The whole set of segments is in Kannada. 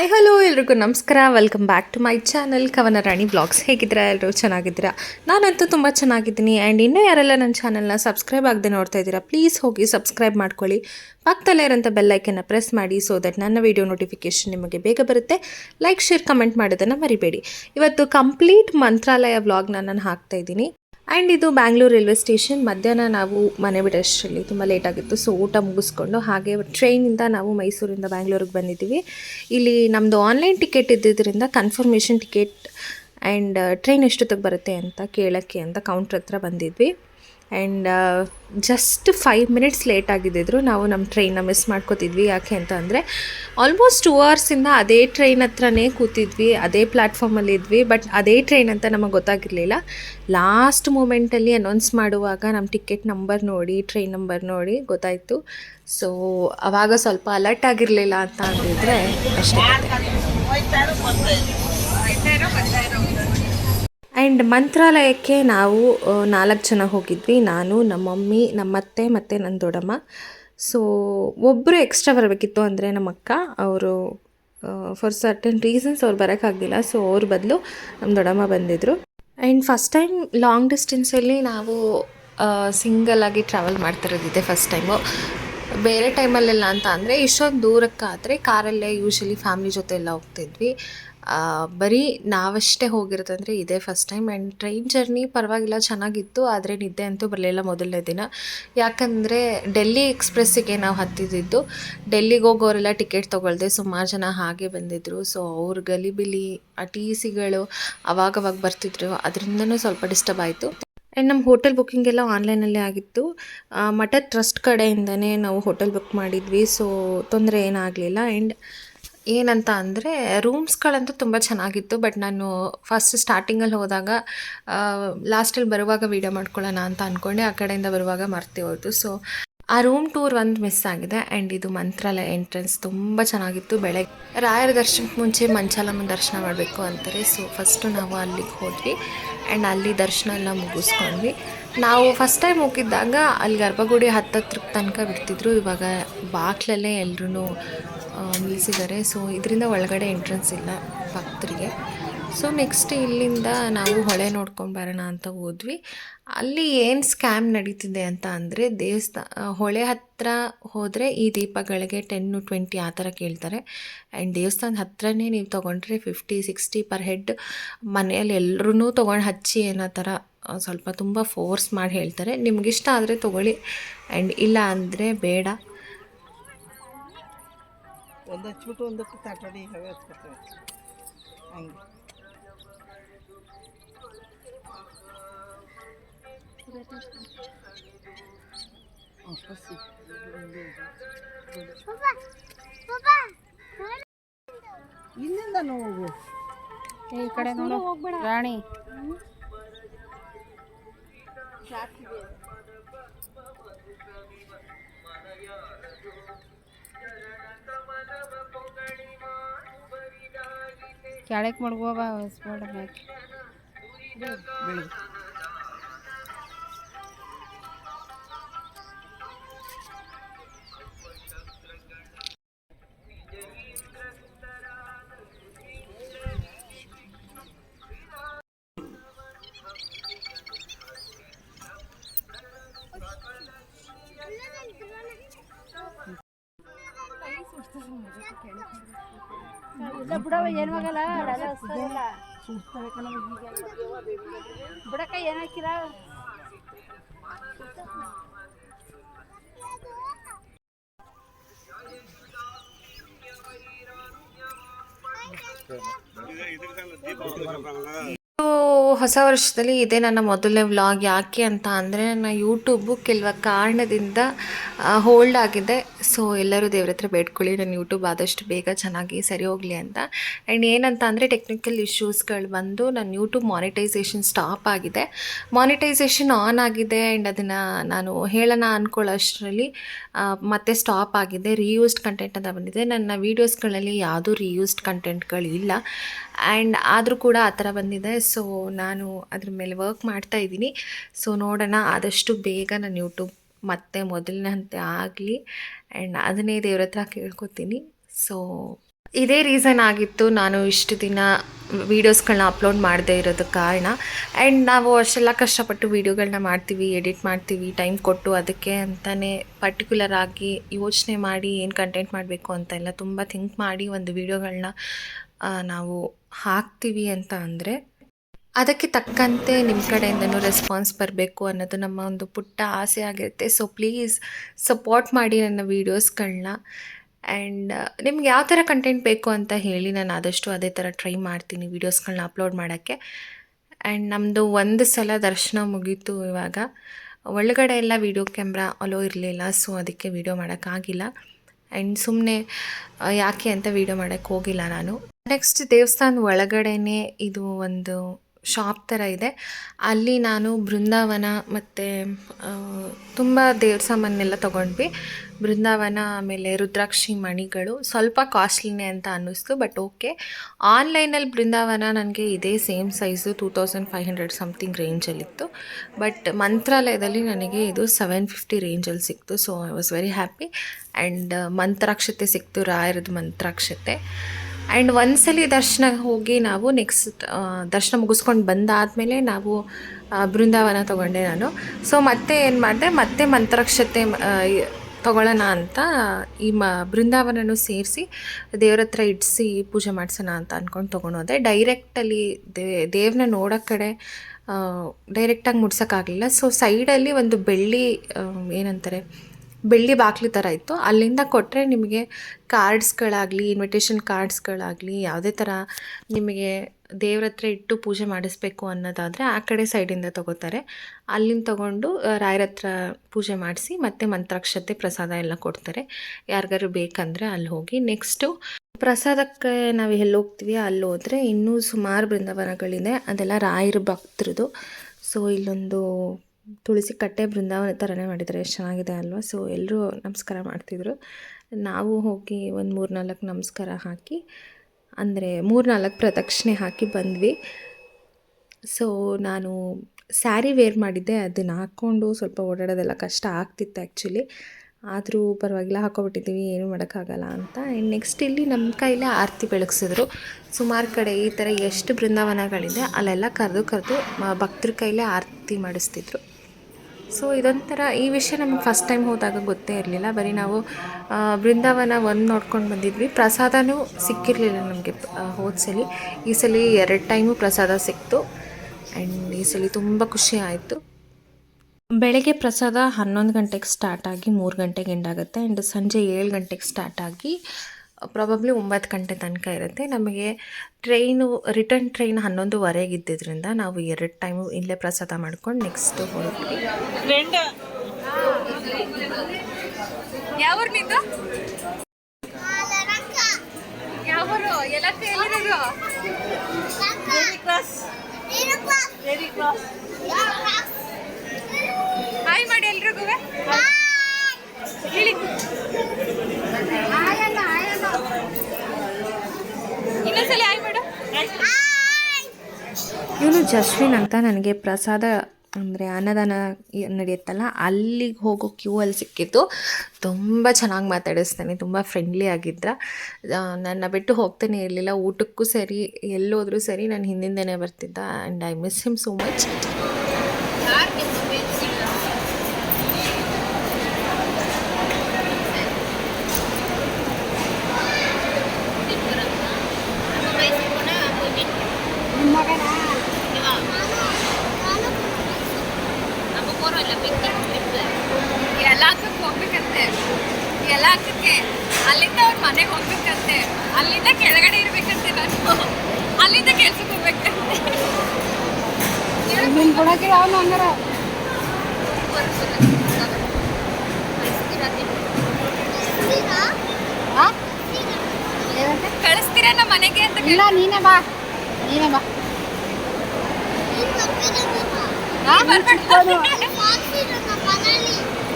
ಹೈ ಹಲೋ ಎಲ್ರಿಗೂ ನಮಸ್ಕಾರ. Welcome back to my channel Kavana Rani blogs ಹೇಗಿದ್ದೀರಾ? ಎಲ್ಲರೂ ಚೆನ್ನಾಗಿದ್ದೀರಾ? ನಾನಂತೂ ತುಂಬ ಚೆನ್ನಾಗಿದ್ದೀನಿ. ಆ್ಯಂಡ್ ಇನ್ನೂ ಯಾರೆಲ್ಲ ನನ್ನ ಚಾನಲ್ನ ಸಬ್ಸ್ಕ್ರೈಬ್ ಆಗದೆ ನೋಡ್ತಾ ಇದ್ದೀರಾ ಪ್ಲೀಸ್ ಹೋಗಿ ಸಬ್ಸ್ಕ್ರೈಬ್ ಮಾಡ್ಕೊಳ್ಳಿ. ಪಕ್ಕದಲ್ಲೇ ಇರೋಂಥ ಬೆಲ್ಲೈಕನ್ನು ಪ್ರೆಸ್ ಮಾಡಿ ಸೊ ದಟ್ ನನ್ನ ವೀಡಿಯೋ ನೋಟಿಫಿಕೇಷನ್ ನಿಮಗೆ ಬೇಗ ಬರುತ್ತೆ. ಲೈಕ್ ಶೇರ್ ಕಮೆಂಟ್ ಮಾಡೋದನ್ನು ಮರಿಬೇಡಿ. ಇವತ್ತು ಕಂಪ್ಲೀಟ್ ಮಂತ್ರಾಲಯ ವ್ಲಾಗ್ನ ನಾನು ಹಾಕ್ತಾ ಇದ್ದೀನಿ. ಆ್ಯಂಡ್ ಇದು ಬ್ಯಾಂಗ್ಳೂರು ರೈಲ್ವೆ ಸ್ಟೇಷನ್ ಮಧ್ಯಾಹ್ನ ನಾವು ಮನೆ ಬಿಡೋಷ್ಟರಲ್ಲಿ ತುಂಬ ಲೇಟ್ ಆಗಿತ್ತು. ಸೊ ಊಟ ಮುಗಿಸ್ಕೊಂಡು ಹಾಗೆ ಟ್ರೈನಿಂದ ನಾವು ಮೈಸೂರಿಂದ ಬ್ಯಾಂಗ್ಳೂರಿಗೆ ಬಂದಿದ್ದೀವಿ. ಇಲ್ಲಿ ನಮ್ಮದು ಆನ್ಲೈನ್ ಟಿಕೆಟ್ ಇದ್ದಿದ್ದರಿಂದ ಕನ್ಫರ್ಮೇಷನ್ ಟಿಕೆಟ್ ಆ್ಯಂಡ್ ಟ್ರೈನ್ ಎಷ್ಟೊತ್ತಿಗೆ ಬರುತ್ತೆ ಅಂತ ಕೇಳೋಕ್ಕೆ ಅಂತ ಕೌಂಟ್ರ್ ಹತ್ರ ಬಂದಿದ್ವಿ. And just five minutes late ಆಗಿದ್ದಿದ್ರು ನಾವು ನಮ್ಮ ಟ್ರೈನ್ನ ಮಿಸ್ ಮಾಡ್ಕೋತಿದ್ವಿ. ಯಾಕೆ ಅಂತ ಅಂದರೆ ಆಲ್ಮೋಸ್ಟ್ ಟೂ ಅವರ್ಸಿಂದ ಅದೇ ಟ್ರೈನ್ ಹತ್ರನೇ ಕೂತಿದ್ವಿ. ಅದೇ ಪ್ಲ್ಯಾಟ್ಫಾರ್ಮಲ್ಲಿ ಇದ್ವಿ. ಬಟ್ ಅದೇ ಟ್ರೈನ್ ಅಂತ ನಮಗೆ ಗೊತ್ತಾಗಿರಲಿಲ್ಲ. ಲಾಸ್ಟ್ ಮೂಮೆಂಟಲ್ಲಿ ಅನೌನ್ಸ್ ಮಾಡುವಾಗ ನಮ್ಮ ಟಿಕೆಟ್ ನಂಬರ್ ನೋಡಿ ಟ್ರೈನ್ ನಂಬರ್ ನೋಡಿ ಗೊತ್ತಾಯಿತು. ಸೊ ಆವಾಗ ಸ್ವಲ್ಪ ಅಲರ್ಟ್ ಆಗಿರಲಿಲ್ಲ ಅಂತ ಅಂದಿದ್ರೆ ಅಷ್ಟೇ. ಆ್ಯಂಡ್ ಮಂತ್ರಾಲಯಕ್ಕೆ ನಾವು ನಾಲ್ಕು ಜನ ಹೋಗಿದ್ವಿ. ನಾನು ನಮ್ಮ ಮಮ್ಮಿ ನಮ್ಮ ಅತ್ತೆ ಮತ್ತು ನನ್ನ ದೊಡ್ಡಮ್ಮ. ಸೊ ಒಬ್ಬರು ಎಕ್ಸ್ಟ್ರಾ ಬರಬೇಕಿತ್ತು ಅಂದರೆ ನಮ್ಮ ಅಕ್ಕ ಅವರು ಫಾರ್ ಸರ್ಟನ್ ರೀಸನ್ಸ್ ಅವ್ರು ಬರೋಕ್ಕಾಗಲಿಲ್ಲ. ಸೊ ಅವ್ರ ಬದಲು ನಮ್ಮ ದೊಡ್ಡಮ್ಮ ಬಂದಿದ್ದರು ಆ್ಯಂಡ್ ಫಸ್ಟ್ ಟೈಮ್ ಲಾಂಗ್ ಡಿಸ್ಟೆನ್ಸಲ್ಲಿ ನಾವು ಸಿಂಗಲ್ ಆಗಿ ಟ್ರಾವೆಲ್ ಮಾಡ್ತಿರೋದಿದೆ ಫಸ್ಟ್ ಟೈಮು ಬೇರೆ ಟೈಮಲ್ಲೆಲ್ಲ ಅಂತ ಅಂದರೆ ಇಷ್ಟೊಂದು ದೂರಕ್ಕಾದರೆ ಕಾರಲ್ಲೇ ಯೂಶಲಿ ಫ್ಯಾಮ್ಲಿ ಜೊತೆ ಎಲ್ಲ ಹೋಗ್ತಿದ್ವಿ. ಬರೀ ನಾವಷ್ಟೇ ಹೋಗಿರೋದಂದರೆ ಇದೇ first time and train journey ಪರವಾಗಿಲ್ಲ, ಚೆನ್ನಾಗಿತ್ತು, ಆದರೆ ನಿದ್ದೆ ಅಂತೂ ಬರಲಿಲ್ಲ ಮೊದಲನೇ ದಿನ. ಯಾಕಂದರೆ ಡೆಲ್ಲಿ ಎಕ್ಸ್ಪ್ರೆಸ್ಸಿಗೆ ನಾವು ಹತ್ತಿದ್ದಿದ್ದು ಡೆಲ್ಲಿಗೆ ಹೋಗೋರೆಲ್ಲ ಟಿಕೆಟ್ ತೊಗೊಳ್ದೆ, ಸುಮಾರು ಜನ ಹಾಗೆ ಬಂದಿದ್ದರು ಸೊ ಅವ್ರ ಗಲಿಬಿಲಿ ಆ ಟಿ ಸಿಗಳು ಅವಾಗವಾಗ ಬರ್ತಿದ್ರು, ಅದರಿಂದನೂ ಸ್ವಲ್ಪ ಡಿಸ್ಟರ್ಬ್ ಆಯಿತು. ಆ್ಯಂಡ್ ನಮ್ಮ ಹೋಟೆಲ್ ಬುಕ್ಕಿಂಗ್ ಎಲ್ಲ ಆನ್ಲೈನಲ್ಲೇ ಆಗಿತ್ತು. ಮಠ ಟ್ರಸ್ಟ್ ಕಡೆಯಿಂದನೇ ನಾವು ಹೋಟೆಲ್ ಬುಕ್ ಮಾಡಿದ್ವಿ ಸೊ ತೊಂದರೆ ಏನಾಗಲಿಲ್ಲ. ಆ್ಯಂಡ್ ಏನಂತ ಅಂದರೆ ರೂಮ್ಸ್ಗಳಂತೂ ತುಂಬ ಚೆನ್ನಾಗಿತ್ತು, ಬಟ್ ನಾನು ಫಸ್ಟ್ ಸ್ಟಾರ್ಟಿಂಗಲ್ಲಿ ಹೋದಾಗ ಲಾಸ್ಟಲ್ಲಿ ಬರುವಾಗ ವೀಡಿಯೋ ಮಾಡ್ಕೊಳ್ಳೋಣ ಅಂತ ಅಂದ್ಕೊಂಡೆ ಆ ಕಡೆಯಿಂದ ಬರುವಾಗ ಮರ್ತಿ ಹೋಯಿತು. ಸೊ ಆ ರೂಮ್ ಟೂರ್ ಒಂದು ಮಿಸ್ ಆಗಿದೆ ಆ್ಯಂಡ್ ಇದು ಮಂತ್ರಾಲಯ ಎಂಟ್ರೆನ್ಸ್ ತುಂಬ ಚೆನ್ನಾಗಿತ್ತು. ಬೆಳಗ್ಗೆ ರಾಯರ ದರ್ಶನಕ್ಕೆ ಮುಂಚೆ ಮಂಚಾಲಮ್ಮನ ದರ್ಶನ ಮಾಡಬೇಕು ಅಂತಾರೆ. ಸೊ ಫಸ್ಟು ನಾವು ಅಲ್ಲಿಗೆ ಹೋದ್ವಿ ಆ್ಯಂಡ್ ಅಲ್ಲಿ ದರ್ಶನ ಎಲ್ಲ ಮುಗಿಸ್ಕೊಂಡ್ವಿ. ನಾವು ಫಸ್ಟ್ ಟೈಮ್ ಹೋಗಿದ್ದಾಗ, ಅಲ್ಲಿ ಗರ್ಭಗುಡಿ ಹತ್ತತ್ರ ತನಕ ಬಿಡ್ತಿದ್ರು. ಇವಾಗ ಬಾಕ್ಲಲ್ಲೇ ಎಲ್ಲರೂ ನಿಲ್ಲಿಸಿದ್ದಾರೆ. ಸೊ, ಇದರಿಂದ ಒಳಗಡೆ ಎಂಟ್ರೆನ್ಸ್ ಇಲ್ಲ ಭಕ್ತರಿಗೆ. ಸೊ ನೆಕ್ಸ್ಟ್ ಇಲ್ಲಿಂದ ನಾವು ಹೊಳೆ ನೋಡ್ಕೊಂಡು ಬರೋಣ ಅಂತ ಹೋದ್ವಿ. ಅಲ್ಲಿ ಏನು ಸ್ಕ್ಯಾಮ್ ನಡೀತಿದೆ ಅಂತ ಅಂದರೆ ದೇವಸ್ಥಾನ ಹೊಳೆ ಹತ್ತಿರ ಹೋದರೆ ಈ ದೀಪಗಳಿಗೆ ಟೆನ್ನು ಟ್ವೆಂಟಿ ಆ ಥರ ಕೇಳ್ತಾರೆ. ಆ್ಯಂಡ್ ದೇವಸ್ಥಾನದ ಹತ್ರನೇ ನೀವು ತೊಗೊಂಡ್ರೆ ಫಿಫ್ಟಿ ಸಿಕ್ಸ್ಟಿ ಪರ್ ಹೆಡ್ ಮನೆಯಲ್ಲಿ ಎಲ್ಲರೂ ತೊಗೊಂಡು ಹಚ್ಚಿ ಏನೋ ಥರ ಸ್ವಲ್ಪ ತುಂಬ ಫೋರ್ಸ್ ಮಾಡಿ ಹೇಳ್ತಾರೆ. ನಿಮಗಿಷ್ಟ ಆದರೆ ತೊಗೊಳ್ಳಿ. ಆ್ಯಂಡ್ ಇಲ್ಲ ಅಂದರೆ ಬೇಡ. ಒಂದು ಹಚ್ಬಿಟ್ಟು ಒಂದಕ್ಕೆ ತಾಟಾಡಿ ಹವೆ ಹಚ್ಕೊತೇವೆ. ಹಂಗೆ. ಇಲ್ಲಿಂದ ನೋವು? ಈ ಕಡೆ ನೋಡು. ರಾಣಿ. ಕೆಳಗೆ ಮಡ್ಗೋವ ಸ್ಪೋರ್ಟ್ ಮ್ಯಾಚ್ ಬೆಳಗ್ಗೆ ಬಿಡವ ಏನು ಆಗಲ್ಲ ಬಿಡಕ್ಕ ಏನು ಹಾಕಿರ? ಹೊಸ ವರ್ಷದಲ್ಲಿ ಇದೇ ನನ್ನ ಮೊದಲನೇ ವ್ಲಾಗ್ ಯಾಕೆ ಅಂತ ಅಂದರೆ, ನನ್ನ ಯೂಟ್ಯೂಬು ಕೆಲವ ಕಾರಣದಿಂದ ಹೋಲ್ಡ್ ಆಗಿದೆ. ಸೊ ಎಲ್ಲರೂ ದೇವ್ರ ಹತ್ರ ಬೇಡ್ಕೊಳ್ಳಿ, ನನ್ನ ಯೂಟ್ಯೂಬ್ ಆದಷ್ಟು ಬೇಗ ಚೆನ್ನಾಗಿ ಸರಿ ಹೋಗಲಿ ಅಂತ. ಆ್ಯಂಡ್ ಏನಂತ ಅಂದರೆ ಟೆಕ್ನಿಕಲ್ ಇಶ್ಯೂಸ್ಗಳು ಬಂದು ನನ್ನ ಯೂಟ್ಯೂಬ್ ಮಾನಿಟೈಸೇಷನ್ ಸ್ಟಾಪ್ ಆಗಿದೆ. ಮಾನಿಟೈಸೇಷನ್ ಆನ್ ಆಗಿದೆ ಆ್ಯಂಡ್ ಅದನ್ನು ನಾನು ಹೇಳೋಣ ಅಂದ್ಕೊಳ್ಳೋಷ್ಟರಲ್ಲಿ ಮತ್ತೆ ಸ್ಟಾಪ್ ಆಗಿದೆ. ರೀಯೂಸ್ಡ್ ಕಂಟೆಂಟ್ ಅಂತ ಬಂದಿದೆ. ನನ್ನ ವೀಡಿಯೋಸ್ಗಳಲ್ಲಿ ಯಾವುದೂ ರೀಯೂಸ್ಡ್ ಕಂಟೆಂಟ್ಗಳಿಲ್ಲ ಆ್ಯಂಡ್ ಆದರೂ ಕೂಡ ಆ ಥರ ಬಂದಿದೆ. ಸೊ ನಾನು ಅದ್ರ ಮೇಲೆ ವರ್ಕ್ ಮಾಡ್ತಾ ಇದ್ದೀನಿ. ಸೊ ನೋಡೋಣ, ಆದಷ್ಟು ಬೇಗ ನಾನು ಯೂಟ್ಯೂಬ್ ಮತ್ತೆ ಮೊದಲನಂತೆ ಆಗಲಿ. ಆ್ಯಂಡ್ ಅದನ್ನೇ ದೇವ್ರ ಹತ್ರ ಕೇಳ್ಕೊತೀನಿ. ಸೊ ಇದೇ ರೀಸನ್ ಆಗಿತ್ತು ನಾನು ಇಷ್ಟು ದಿನ ವೀಡಿಯೋಸ್ಗಳನ್ನ ಅಪ್ಲೋಡ್ ಮಾಡದೇ ಇರೋದು ಕಾರಣ. ಆ್ಯಂಡ್ ನಾವು ಅಷ್ಟೆಲ್ಲ ಕಷ್ಟಪಟ್ಟು ವೀಡಿಯೋಗಳನ್ನ ಮಾಡ್ತೀವಿ ಎಡಿಟ್ ಮಾಡ್ತೀವಿ ಟೈಮ್ ಕೊಟ್ಟು ಅದಕ್ಕೆ ಅಂತಲೇ ಪರ್ಟಿಕ್ಯುಲರ್ ಆಗಿ ಯೋಚನೆ ಮಾಡಿ ಏನು ಕಂಟೆಂಟ್ ಮಾಡಬೇಕು ಅಂತ ಎಲ್ಲ ತುಂಬ ಥಿಂಕ್ ಮಾಡಿ ಒಂದು ವೀಡಿಯೋಗಳನ್ನ ನಾವು ಹಾಕ್ತೀವಿ ಅಂತ ಅಂದರೆ ಅದಕ್ಕೆ ತಕ್ಕಂತೆ ನಿಮ್ಮ ಕಡೆಯಿಂದನೂ ರೆಸ್ಪಾನ್ಸ್ ಬರಬೇಕು ಅನ್ನೋದು ನಮ್ಮ ಒಂದು ಪುಟ್ಟ ಆಸೆ ಆಗಿರುತ್ತೆ. ಸೊ ಪ್ಲೀಸ್ ಸಪೋರ್ಟ್ ಮಾಡಿ ನನ್ನ ವೀಡಿಯೋಸ್ಗಳನ್ನ ಆ್ಯಂಡ್ ನಿಮ್ಗೆ ಯಾವ ಥರ ಕಂಟೆಂಟ್ ಬೇಕು ಅಂತ ಹೇಳಿ ನಾನು ಆದಷ್ಟು ಅದೇ ಥರ ಟ್ರೈ ಮಾಡ್ತೀನಿ ವೀಡಿಯೋಸ್ಗಳನ್ನ ಅಪ್ಲೋಡ್ ಮಾಡೋಕ್ಕೆ. ಆ್ಯಂಡ್ ನಮ್ಮದು ಒಂದು ಸಲ ದರ್ಶನ ಮುಗೀತು ಇವಾಗ. ಒಳಗಡೆ ಎಲ್ಲ ವೀಡಿಯೋ ಕ್ಯಾಮ್ರಾ ಅಲೋ ಇರಲಿಲ್ಲ ಸೊ ಅದಕ್ಕೆ ವೀಡಿಯೋ ಮಾಡೋಕ್ಕಾಗಿಲ್ಲ ಆ್ಯಂಡ್ ಸುಮ್ಮನೆ ಯಾಕೆ ಅಂತ ವೀಡಿಯೋ ಮಾಡೋಕ್ಕೆ ಹೋಗಿಲ್ಲ ನಾನು. ನೆಕ್ಸ್ಟ್ ದೇವಸ್ಥಾನ ಒಳಗಡೆನೇ ಇದು ಒಂದು ಶಾಪ್ ಥರ ಇದೆ. ಅಲ್ಲಿ ನಾನು ಬೃಂದಾವನ ಮತ್ತು ತುಂಬ ದೇವ್ರ ಸಾಮಾನೆಲ್ಲ ತೊಗೊಂಡ್ವಿ. ಬೃಂದಾವನ, ಆಮೇಲೆ ರುದ್ರಾಕ್ಷಿ ಮಣಿಗಳು ಸ್ವಲ್ಪ ಕಾಸ್ಟ್ಲಿನೇ ಅಂತ ಅನ್ನಿಸ್ತು ಬಟ್ ಓಕೆ ಆನ್ಲೈನಲ್ಲಿ ಬೃಂದಾವನ ನನಗೆ ಇದೇ same size two thousand five hundred something ರೇಂಜಲ್ಲಿತ್ತು but ಮಂತ್ರಾಲಯದಲ್ಲಿ ನನಗೆ ಇದು ಸೆವೆನ್ ಫಿಫ್ಟಿ ರೇಂಜಲ್ಲಿ ಸಿಕ್ತು so I was very happy and ಮಂತ್ರಾಕ್ಷತೆ ಸಿಕ್ತು, ರಾಯರದ್ದು ಮಂತ್ರಾಕ್ಷತೆ. ಆ್ಯಂಡ್ ಒಂದ್ಸಲಿ ದರ್ಶನ ಹೋಗಿ ನಾವು ನೆಕ್ಸ್ಟ್ ದರ್ಶನ ಮುಗಿಸ್ಕೊಂಡು ಬಂದಾದಮೇಲೆ ನಾವು ಬೃಂದಾವನ ತೊಗೊಂಡೆ ನಾನು ಸೊ ಮತ್ತೆ ಏನು ಮಾಡಿದೆ ಮತ್ತೆ ಮಂತ್ರಕ್ಷತೆ ತೊಗೊಳ್ಳೋಣ ಅಂತ ಈ ಮ ಬೃಂದಾವನನೂ ಸೇರಿಸಿ ದೇವ್ರ ಹತ್ರ ಇಡಿಸಿ ಪೂಜೆ ಮಾಡಿಸೋಣ ಅಂತ ಅಂದ್ಕೊಂಡು ತೊಗೊಂಡೋದೆ ಡೈರೆಕ್ಟಲ್ಲಿ ದೇ ದೇವ್ರನ್ನ ನೋಡೋ ಕಡೆ ಡೈರೆಕ್ಟಾಗಿ ಮುಡ್ಸೋಕ್ಕಾಗಲಿಲ್ಲ ಸೊ ಸೈಡಲ್ಲಿ ಒಂದು ಬೆಳ್ಳಿ ಏನಂತಾರೆ ಬೆಳ್ಳಿ ಬಾಕ್ಲಿ ಥರ ಇತ್ತು. ಅಲ್ಲಿಂದ ಕೊಟ್ಟರೆ ನಿಮಗೆ ಕಾರ್ಡ್ಸ್ಗಳಾಗಲಿ ಇನ್ವಿಟೇಷನ್ ಕಾರ್ಡ್ಸ್ಗಳಾಗಲಿ, ಯಾವುದೇ ಥರ ನಿಮಗೆ ದೇವ್ರ ಹತ್ರ ಇಟ್ಟು ಪೂಜೆ ಮಾಡಿಸ್ಬೇಕು ಅನ್ನೋದಾದರೆ ಆ ಕಡೆ ಸೈಡಿಂದ ತಗೋತಾರೆ. ಅಲ್ಲಿಂದ ತೊಗೊಂಡು ರಾಯರ ಹತ್ರ ಪೂಜೆ ಮಾಡಿಸಿ ಮತ್ತು ಮಂತ್ರಾಕ್ಷತೆ ಪ್ರಸಾದ ಎಲ್ಲ ಕೊಡ್ತಾರೆ. ಯಾರಿಗಾರು ಬೇಕಂದರೆ ಅಲ್ಲಿ ಹೋಗಿ. ನೆಕ್ಸ್ಟು ಪ್ರಸಾದಕ್ಕೆ ನಾವು ಎಲ್ಲಿ ಹೋಗ್ತೀವಿ, ಅಲ್ಲಿ ಹೋದರೆ ಇನ್ನೂ ಸುಮಾರು ಬೃಂದಾವನಗಳಿದೆ. ಅದೆಲ್ಲ ರಾಯರ ಭಕ್ತರದು. ಸೊ ಇಲ್ಲೊಂದು ತುಳಸಿ ಕಟ್ಟೆ ಬೃಂದಾವನ ಥರನೇ ಮಾಡಿದ್ದಾರೆ. ಎಷ್ಟು ಚೆನ್ನಾಗಿದೆ ಅಲ್ವಾ? ಸೊ ಎಲ್ಲರೂ ನಮಸ್ಕಾರ ಮಾಡ್ತಿದ್ರು. ನಾವು ಹೋಗಿ ಒಂದು ಮೂರು ನಾಲ್ಕು ನಮಸ್ಕಾರ ಹಾಕಿ, ಅಂದರೆ ಮೂರು ನಾಲ್ಕು ಪ್ರದಕ್ಷಿಣೆ ಹಾಕಿ ಬಂದ್ವಿ. ಸೊ ನಾನು ಸ್ಯಾರಿ ವೇರ್ ಮಾಡಿದ್ದೆ. ಅದನ್ನು ಹಾಕ್ಕೊಂಡು ಸ್ವಲ್ಪ ಓಡಾಡೋದೆಲ್ಲ ಕಷ್ಟ ಆಗ್ತಿತ್ತು ಆ್ಯಕ್ಚುಲಿ ಆದರೂ ಪರವಾಗಿಲ್ಲ, ಹಾಕೋಬಿಟ್ಟಿದ್ದೀವಿ. ಏನು ಮಾಡೋಕ್ಕಾಗಲ್ಲ ಅಂತ. ನೆಕ್ಸ್ಟ್ ಇಲ್ಲಿ ನಮ್ಮ ಕೈಲೇ ಆರತಿ ಬೆಳಗ್ಸಿದ್ರು. ಸುಮಾರು ಕಡೆ ಈ ಥರ ಎಷ್ಟು ಬೃಂದಾವನಗಳಿದೆ, ಅಲ್ಲೆಲ್ಲ ಕರೆದು ಕರೆದು ಭಕ್ತರ ಕೈಲೇ ಆರತಿ ಮಾಡಿಸ್ತಿದ್ರು. ಸೊ ಇದೊಂಥರ ಈ ವಿಷಯ ನಮಗೆ ಫಸ್ಟ್ ಟೈಮ್ ಹೋದಾಗ ಗೊತ್ತೇ ಇರಲಿಲ್ಲ. ಬರೀ ನಾವು ಬೃಂದಾವನ ಒಂದು ನೋಡ್ಕೊಂಡು ಬಂದಿದ್ವಿ. ಪ್ರಸಾದನೂ ಸಿಕ್ಕಿರಲಿಲ್ಲ ನಮಗೆ ಹೋದ ಸಲ. ಈ ಸಲ ಎರಡು ಟೈಮು ಪ್ರಸಾದ ಸಿಕ್ತು. ಆ್ಯಂಡ್ ಈ ಸಲ ತುಂಬ ಖುಷಿ ಆಯಿತು. ಬೆಳಗ್ಗೆ ಪ್ರಸಾದ ಹನ್ನೊಂದು ಗಂಟೆಗೆ ಸ್ಟಾರ್ಟ್ ಆಗಿ ಮೂರು ಗಂಟೆಗೆ ಎಂಡ್ ಆಗುತ್ತೆ. ಆ್ಯಂಡ್ ಸಂಜೆ ಏಳು ಗಂಟೆಗೆ ಸ್ಟಾರ್ಟ್ ಆಗಿ ಪ್ರಾಬಬ್ಲಿ ಒಂಬತ್ತು ಗಂಟೆ ತನಕ ಇರುತ್ತೆ. ನಮಗೆ ಟ್ರೈನು ರಿಟರ್ನ್ ಟ್ರೈನ್ ಹನ್ನೊಂದುವರೆಗೆ ಇದ್ದಿದ್ದರಿಂದ ನಾವು ಎರಡು ಟೈಮು ಇಲ್ಲೇ ಪ್ರಸಾದ ಮಾಡ್ಕೊಂಡು ನೆಕ್ಸ್ಟ್ ಹೊರಟ್ವಿ. ಕ್ಲಾಸ್ ಹಾಯ್ ಮಾಡಿ ಎಲ್ರಿಗೂ. ಇನ್ನೊಂದ್ಸಲ ಹಾಯ್ ಮೇಡಮ್ ಇವನು ಜಸ್ವಿನ್ ಅಂತ ನನಗೆ ಪ್ರಸಾದ ಅಂದರೆ ಅನ್ನದಾನ ನಡೆಯುತ್ತಲ್ಲ ಅಲ್ಲಿಗೆ ಹೋಗೋ ಕ್ಯೂ ಅಲ್ಲಿ ಸಿಕ್ಕಿತ್ತು ತುಂಬ ಚೆನ್ನಾಗಿ ಮಾತಾಡಿಸ್ತಾನೆ ತುಂಬ ಫ್ರೆಂಡ್ಲಿ ಆಗಿದ್ದ ನನ್ನ ಬಿಟ್ಟು ಹೋಗ್ತಾನೆ ಇರಲಿಲ್ಲ ಊಟಕ್ಕೂ ಸರಿ ಎಲ್ಲೋದ್ರೂ ಸರಿ ನಾನು ಹಿಂದಿಂದನೇ ಬರ್ತಿದ್ದ and I miss him so much ಯಲಾಕಕ್ಕೆ ಹೋಗ್ಬೇಕಂತೆ. ಯಲಾಕಕ್ಕೆ ಅಲ್ಲಿಂದ ಅವ್ರ ಮನೆಗೆ ಹೋಗ್ಬೇಕಂತೆ. ಅಲ್ಲಿಂದ ಕೆಳಗಡೆ ಇರ್ಬೇಕಂತೆ ನಾನು. ಅಲ್ಲಿಂದ ಕೆಲ್ಸಕ್ಕೆ ಹೋಗ್ಬೇಕಂತೆ. ನಿನ್ ಕೊಡಕ್ಕೆ ಅವನು ಹಂಗಾರ? ಕಳಿಸ್ತೀರಾ ನಮ್ಮ ಮನೆಗೆ ಅಂತ ಇಲ್ಲ ನೀನೇ ಬಾ. ನೀನೇ ಬಾ.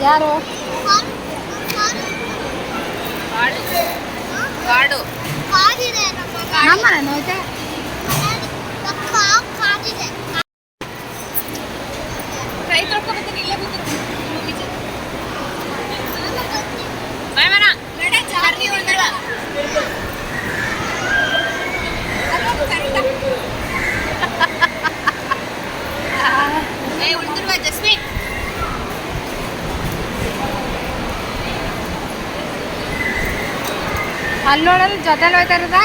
ಯಾರು? ಕಾಡು. ನಮ್ಮ ನೋಯ್ತೆ ಕೈ ತೊಳ್ಕೊಬತ್ತೀನಿ ಇಲ್ಲೇ ಕೂತ್ರು ಬಾಯ್ ಮನ ನಡೆ ಚಾರ್ಲಿ ಒಂದಳ ಅಲ್ಲಿ ನೋಡೋದು ಜೊತೆಲಿ ಹೋಯ್ತಾ ಇರೋದ?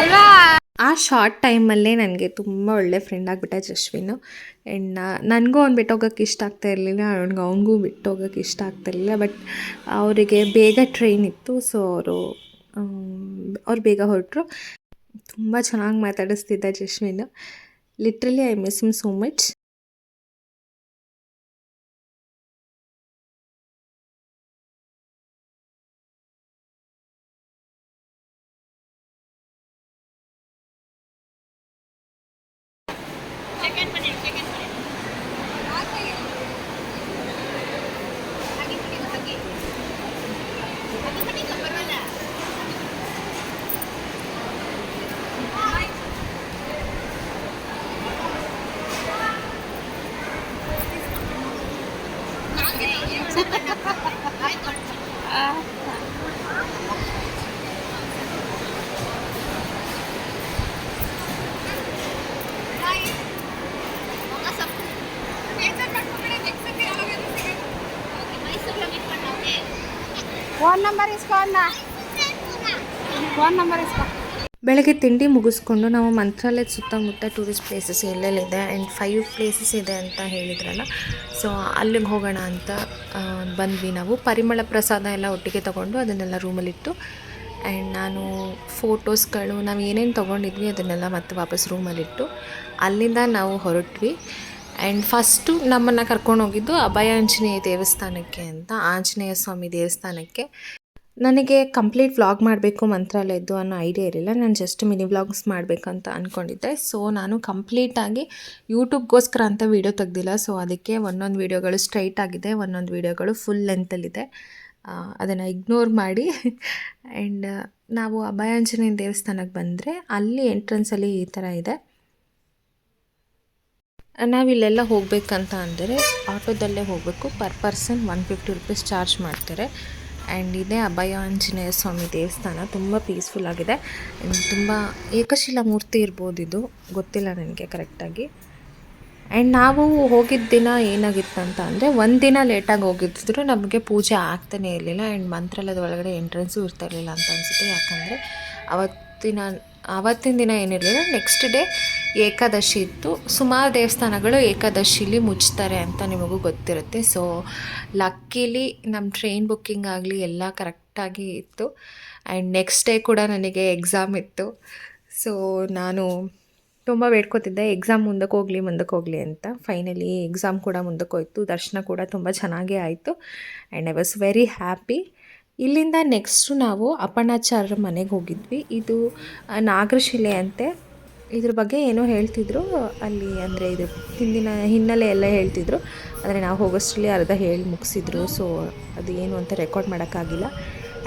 ಅಲ್ವಾ? ಆ ಶಾರ್ಟ್ ಟೈಮಲ್ಲೇ ನನಗೆ ತುಂಬ ಒಳ್ಳೆ ಫ್ರೆಂಡ್ ಆಗಿಬಿಟ್ಟ ಜಶ್ವಿನ್. ಆ್ಯಂಡ್ ನನಗೂ ಅವ್ನು ಬಿಟ್ಟೋಗೋಕ್ಕೆ ಇಷ್ಟ ಆಗ್ತಾ ಇರಲಿಲ್ಲ, ಅವ್ನಿಗೆ ಅವನಿಗೂ ಬಿಟ್ಟೋಗೋಕ್ಕೆ ಇಷ್ಟ ಆಗ್ತಾ ಇರಲಿಲ್ಲ ಬಟ್ ಅವರಿಗೆ ಬೇಗ ಟ್ರೈನ್ ಇತ್ತು ಸೊ ಅವರು ಅವ್ರು ಬೇಗ ಹೊರಟರು. ತುಂಬ ಚೆನ್ನಾಗಿ ಮಾತಾಡಿಸ್ತಿದ್ದ Jashwin. Literally I miss him so much phone number ಇಸ್ಕೊಂಡ phone number ಇಸ್ಕೊ. ಬೆಳಗ್ಗೆ ತಿಂಡಿ ಮುಗಿಸ್ಕೊಂಡು ನಾವು ಮಂತ್ರಾಲಯದ ಸುತ್ತಮುತ್ತ ಟೂರಿಸ್ಟ್ ಪ್ಲೇಸಸ್ ಎಲ್ಲೆಲ್ಲಿದೆ ಆ್ಯಂಡ್ ಫೈವ್ ಪ್ಲೇಸಸ್ ಇದೆ ಅಂತ ಹೇಳಿದ್ರಲ್ಲ. ಸೊ ಅಲ್ಲಿಗೆ ಹೋಗೋಣ ಅಂತ ಬಂದ್ವಿ ನಾವು. ಪರಿಮಳ ಪ್ರಸಾದ ಎಲ್ಲ ಒಟ್ಟಿಗೆ ತೊಗೊಂಡು ಅದನ್ನೆಲ್ಲ ರೂಮಲ್ಲಿಟ್ಟು ಆ್ಯಂಡ್ ನಾನು ಫೋಟೋಸ್ಗಳು ನಾವು ಏನೇನು ತೊಗೊಂಡಿದ್ವಿ ಅದನ್ನೆಲ್ಲ ಮತ್ತೆ ವಾಪಸ್ ರೂಮಲ್ಲಿಟ್ಟು ಅಲ್ಲಿಂದ ನಾವು ಹೊರಟ್ವಿ. ಆ್ಯಂಡ್ ಫಸ್ಟು ನಮ್ಮನ್ನು ಕರ್ಕೊಂಡು ಹೋಗಿದ್ದು ಅಭಯ ಆಂಜನೇಯ ದೇವಸ್ಥಾನಕ್ಕೆ ಅಂತ, ಆಂಜನೇಯ ಸ್ವಾಮಿ ದೇವಸ್ಥಾನಕ್ಕೆ. ನನಗೆ ಕಂಪ್ಲೀಟ್ ವ್ಲಾಗ್ ಮಾಡಬೇಕು ಮಂತ್ರಾಲಯದ್ದು ಅನ್ನೋ ಐಡಿಯಾ ಇರಲಿಲ್ಲ. ನಾನು ಜಸ್ಟ್ ಮಿನಿ ವ್ಲಾಗ್ಸ್ ಮಾಡಬೇಕಂತ ಅಂದ್ಕೊಂಡಿದ್ದೆ ಸೊ ನಾನು ಕಂಪ್ಲೀಟಾಗಿ ಯೂಟ್ಯೂಬ್ಗೋಸ್ಕರ ಅಂತ ವೀಡಿಯೋ ತೆಗ್ದಿಲ್ಲ. ಸೊ ಅದಕ್ಕೆ ಒಂದೊಂದು ವೀಡಿಯೋಗಳು ಸ್ಟ್ರೈಟ್ ಆಗಿದೆ, ಒಂದೊಂದು ವೀಡಿಯೋಗಳು ಫುಲ್ ಲೆಂತಲ್ಲಿದೆ ಅದನ್ನು ಇಗ್ನೋರ್ ಮಾಡಿ. ಆ್ಯಂಡ್ ನಾವು ಅಭಯಾಂಜನೇಯ ದೇವಸ್ಥಾನಕ್ಕೆ ಬಂದರೆ ಅಲ್ಲಿ ಎಂಟ್ರೆನ್ಸಲ್ಲಿ ಈ ಥರ ಇದೆ. ನಾವಿಲ್ಲೆಲ್ಲ ಹೋಗಬೇಕಂತ ಅಂದರೆ ಆಟೋದಲ್ಲೇ ಹೋಗಬೇಕು. Per person one fifty rupees charge ಮಾಡ್ತಾರೆ. ಆ್ಯಂಡ್ ಇದೇ ಅಭಯ ಆಂಜನೇಯ ಸ್ವಾಮಿ ದೇವಸ್ಥಾನ ತುಂಬ ಪೀಸ್ಫುಲ್ ಆಗಿದೆ. ತುಂಬ ಏಕಶಿಲಾ ಮೂರ್ತಿ ಇರ್ಬೋದು ಇದು. ಗೊತ್ತಿಲ್ಲ ನನಗೆ ಕರೆಕ್ಟಾಗಿ ಆ್ಯಂಡ್ ನಾವು ಹೋಗಿದ್ದ ದಿನ ಏನಾಗಿತ್ತು ಅಂತ ಅಂದರೆ ಒಂದು ದಿನ ಲೇಟಾಗಿ ಹೋಗಿದ್ದಿದ್ರು ನಮಗೆ ಪೂಜೆ ಆಗ್ತಾನೇ ಇರಲಿಲ್ಲ. ಆ್ಯಂಡ್ ಮಂತ್ರಾಲಯದ ಒಳಗಡೆ ಎಂಟ್ರೆನ್ಸು ಇರ್ತಾ ಇರಲಿಲ್ಲ ಅಂತ ಅನಿಸುತ್ತೆ. ಯಾಕಂದರೆ ಅವತ್ತಿನ ಆವತ್ತಿನ ದಿನ ಏನಿರಲಿಲ್ಲ ನೆಕ್ಸ್ಟ್ ಡೇ ಏಕಾದಶಿ ಇತ್ತು. ಸುಮಾರು ದೇವಸ್ಥಾನಗಳು ಏಕಾದಶಿಲಿ ಮುಚ್ತಾರೆ ಅಂತ ನಿಮಗೂ ಗೊತ್ತಿರುತ್ತೆ. ಸೊ ಲಕ್ಕಿಲಿ ನಮ್ಮ ಟ್ರೈನ್ ಬುಕ್ಕಿಂಗ್ ಆಗಲಿ ಎಲ್ಲ ಕರೆಕ್ಟಾಗಿ ಇತ್ತು. ಆ್ಯಂಡ್ ನೆಕ್ಸ್ಟ್ ಡೇ ಕೂಡ ನನಗೆ ಎಕ್ಸಾಮ್ ಇತ್ತು. ಸೊ ನಾನು ತುಂಬ ಬೇಡ್ಕೋತಿದ್ದೆ ಎಕ್ಸಾಮ್ ಮುಂದಕ್ಕೆ ಹೋಗಲಿ ಮುಂದಕ್ಕೆ ಹೋಗಲಿ ಅಂತ. ಫೈನಲಿ ಎಕ್ಸಾಮ್ ಕೂಡ ಮುಂದಕ್ಕೆ ಹೋಯ್ತು. ದರ್ಶನ ಕೂಡ ತುಂಬ ಚೆನ್ನಾಗೇ ಆಯಿತು. And I was very happy ಇಲ್ಲಿಂದ ನೆಕ್ಸ್ಟು ನಾವು ಅಪ್ಪಣ್ಣಾಚಾರ್ಯರ ಮನೆಗೆ ಹೋಗಿದ್ವಿ. ಇದು ನಾಗರಶಿಲೆ ಅಂತೆ. ಇದ್ರ ಬಗ್ಗೆ ಏನೋ ಹೇಳ್ತಿದ್ರು. ಅಲ್ಲಿ ಅಂದರೆ ಇದು ಹಿಂದಿನ ಹಿನ್ನೆಲೆ ಎಲ್ಲ ಹೇಳ್ತಿದ್ರು. ಆದರೆ ನಾವು ಹೋಗೋಷ್ಟರಲ್ಲಿ ಅರ್ಧ ಹೇಳಿ ಮುಗಿಸಿದ್ರು. ಸೊ ಅದು ಏನು ಅಂತ ರೆಕಾರ್ಡ್ ಮಾಡೋಕ್ಕಾಗಿಲ್ಲ.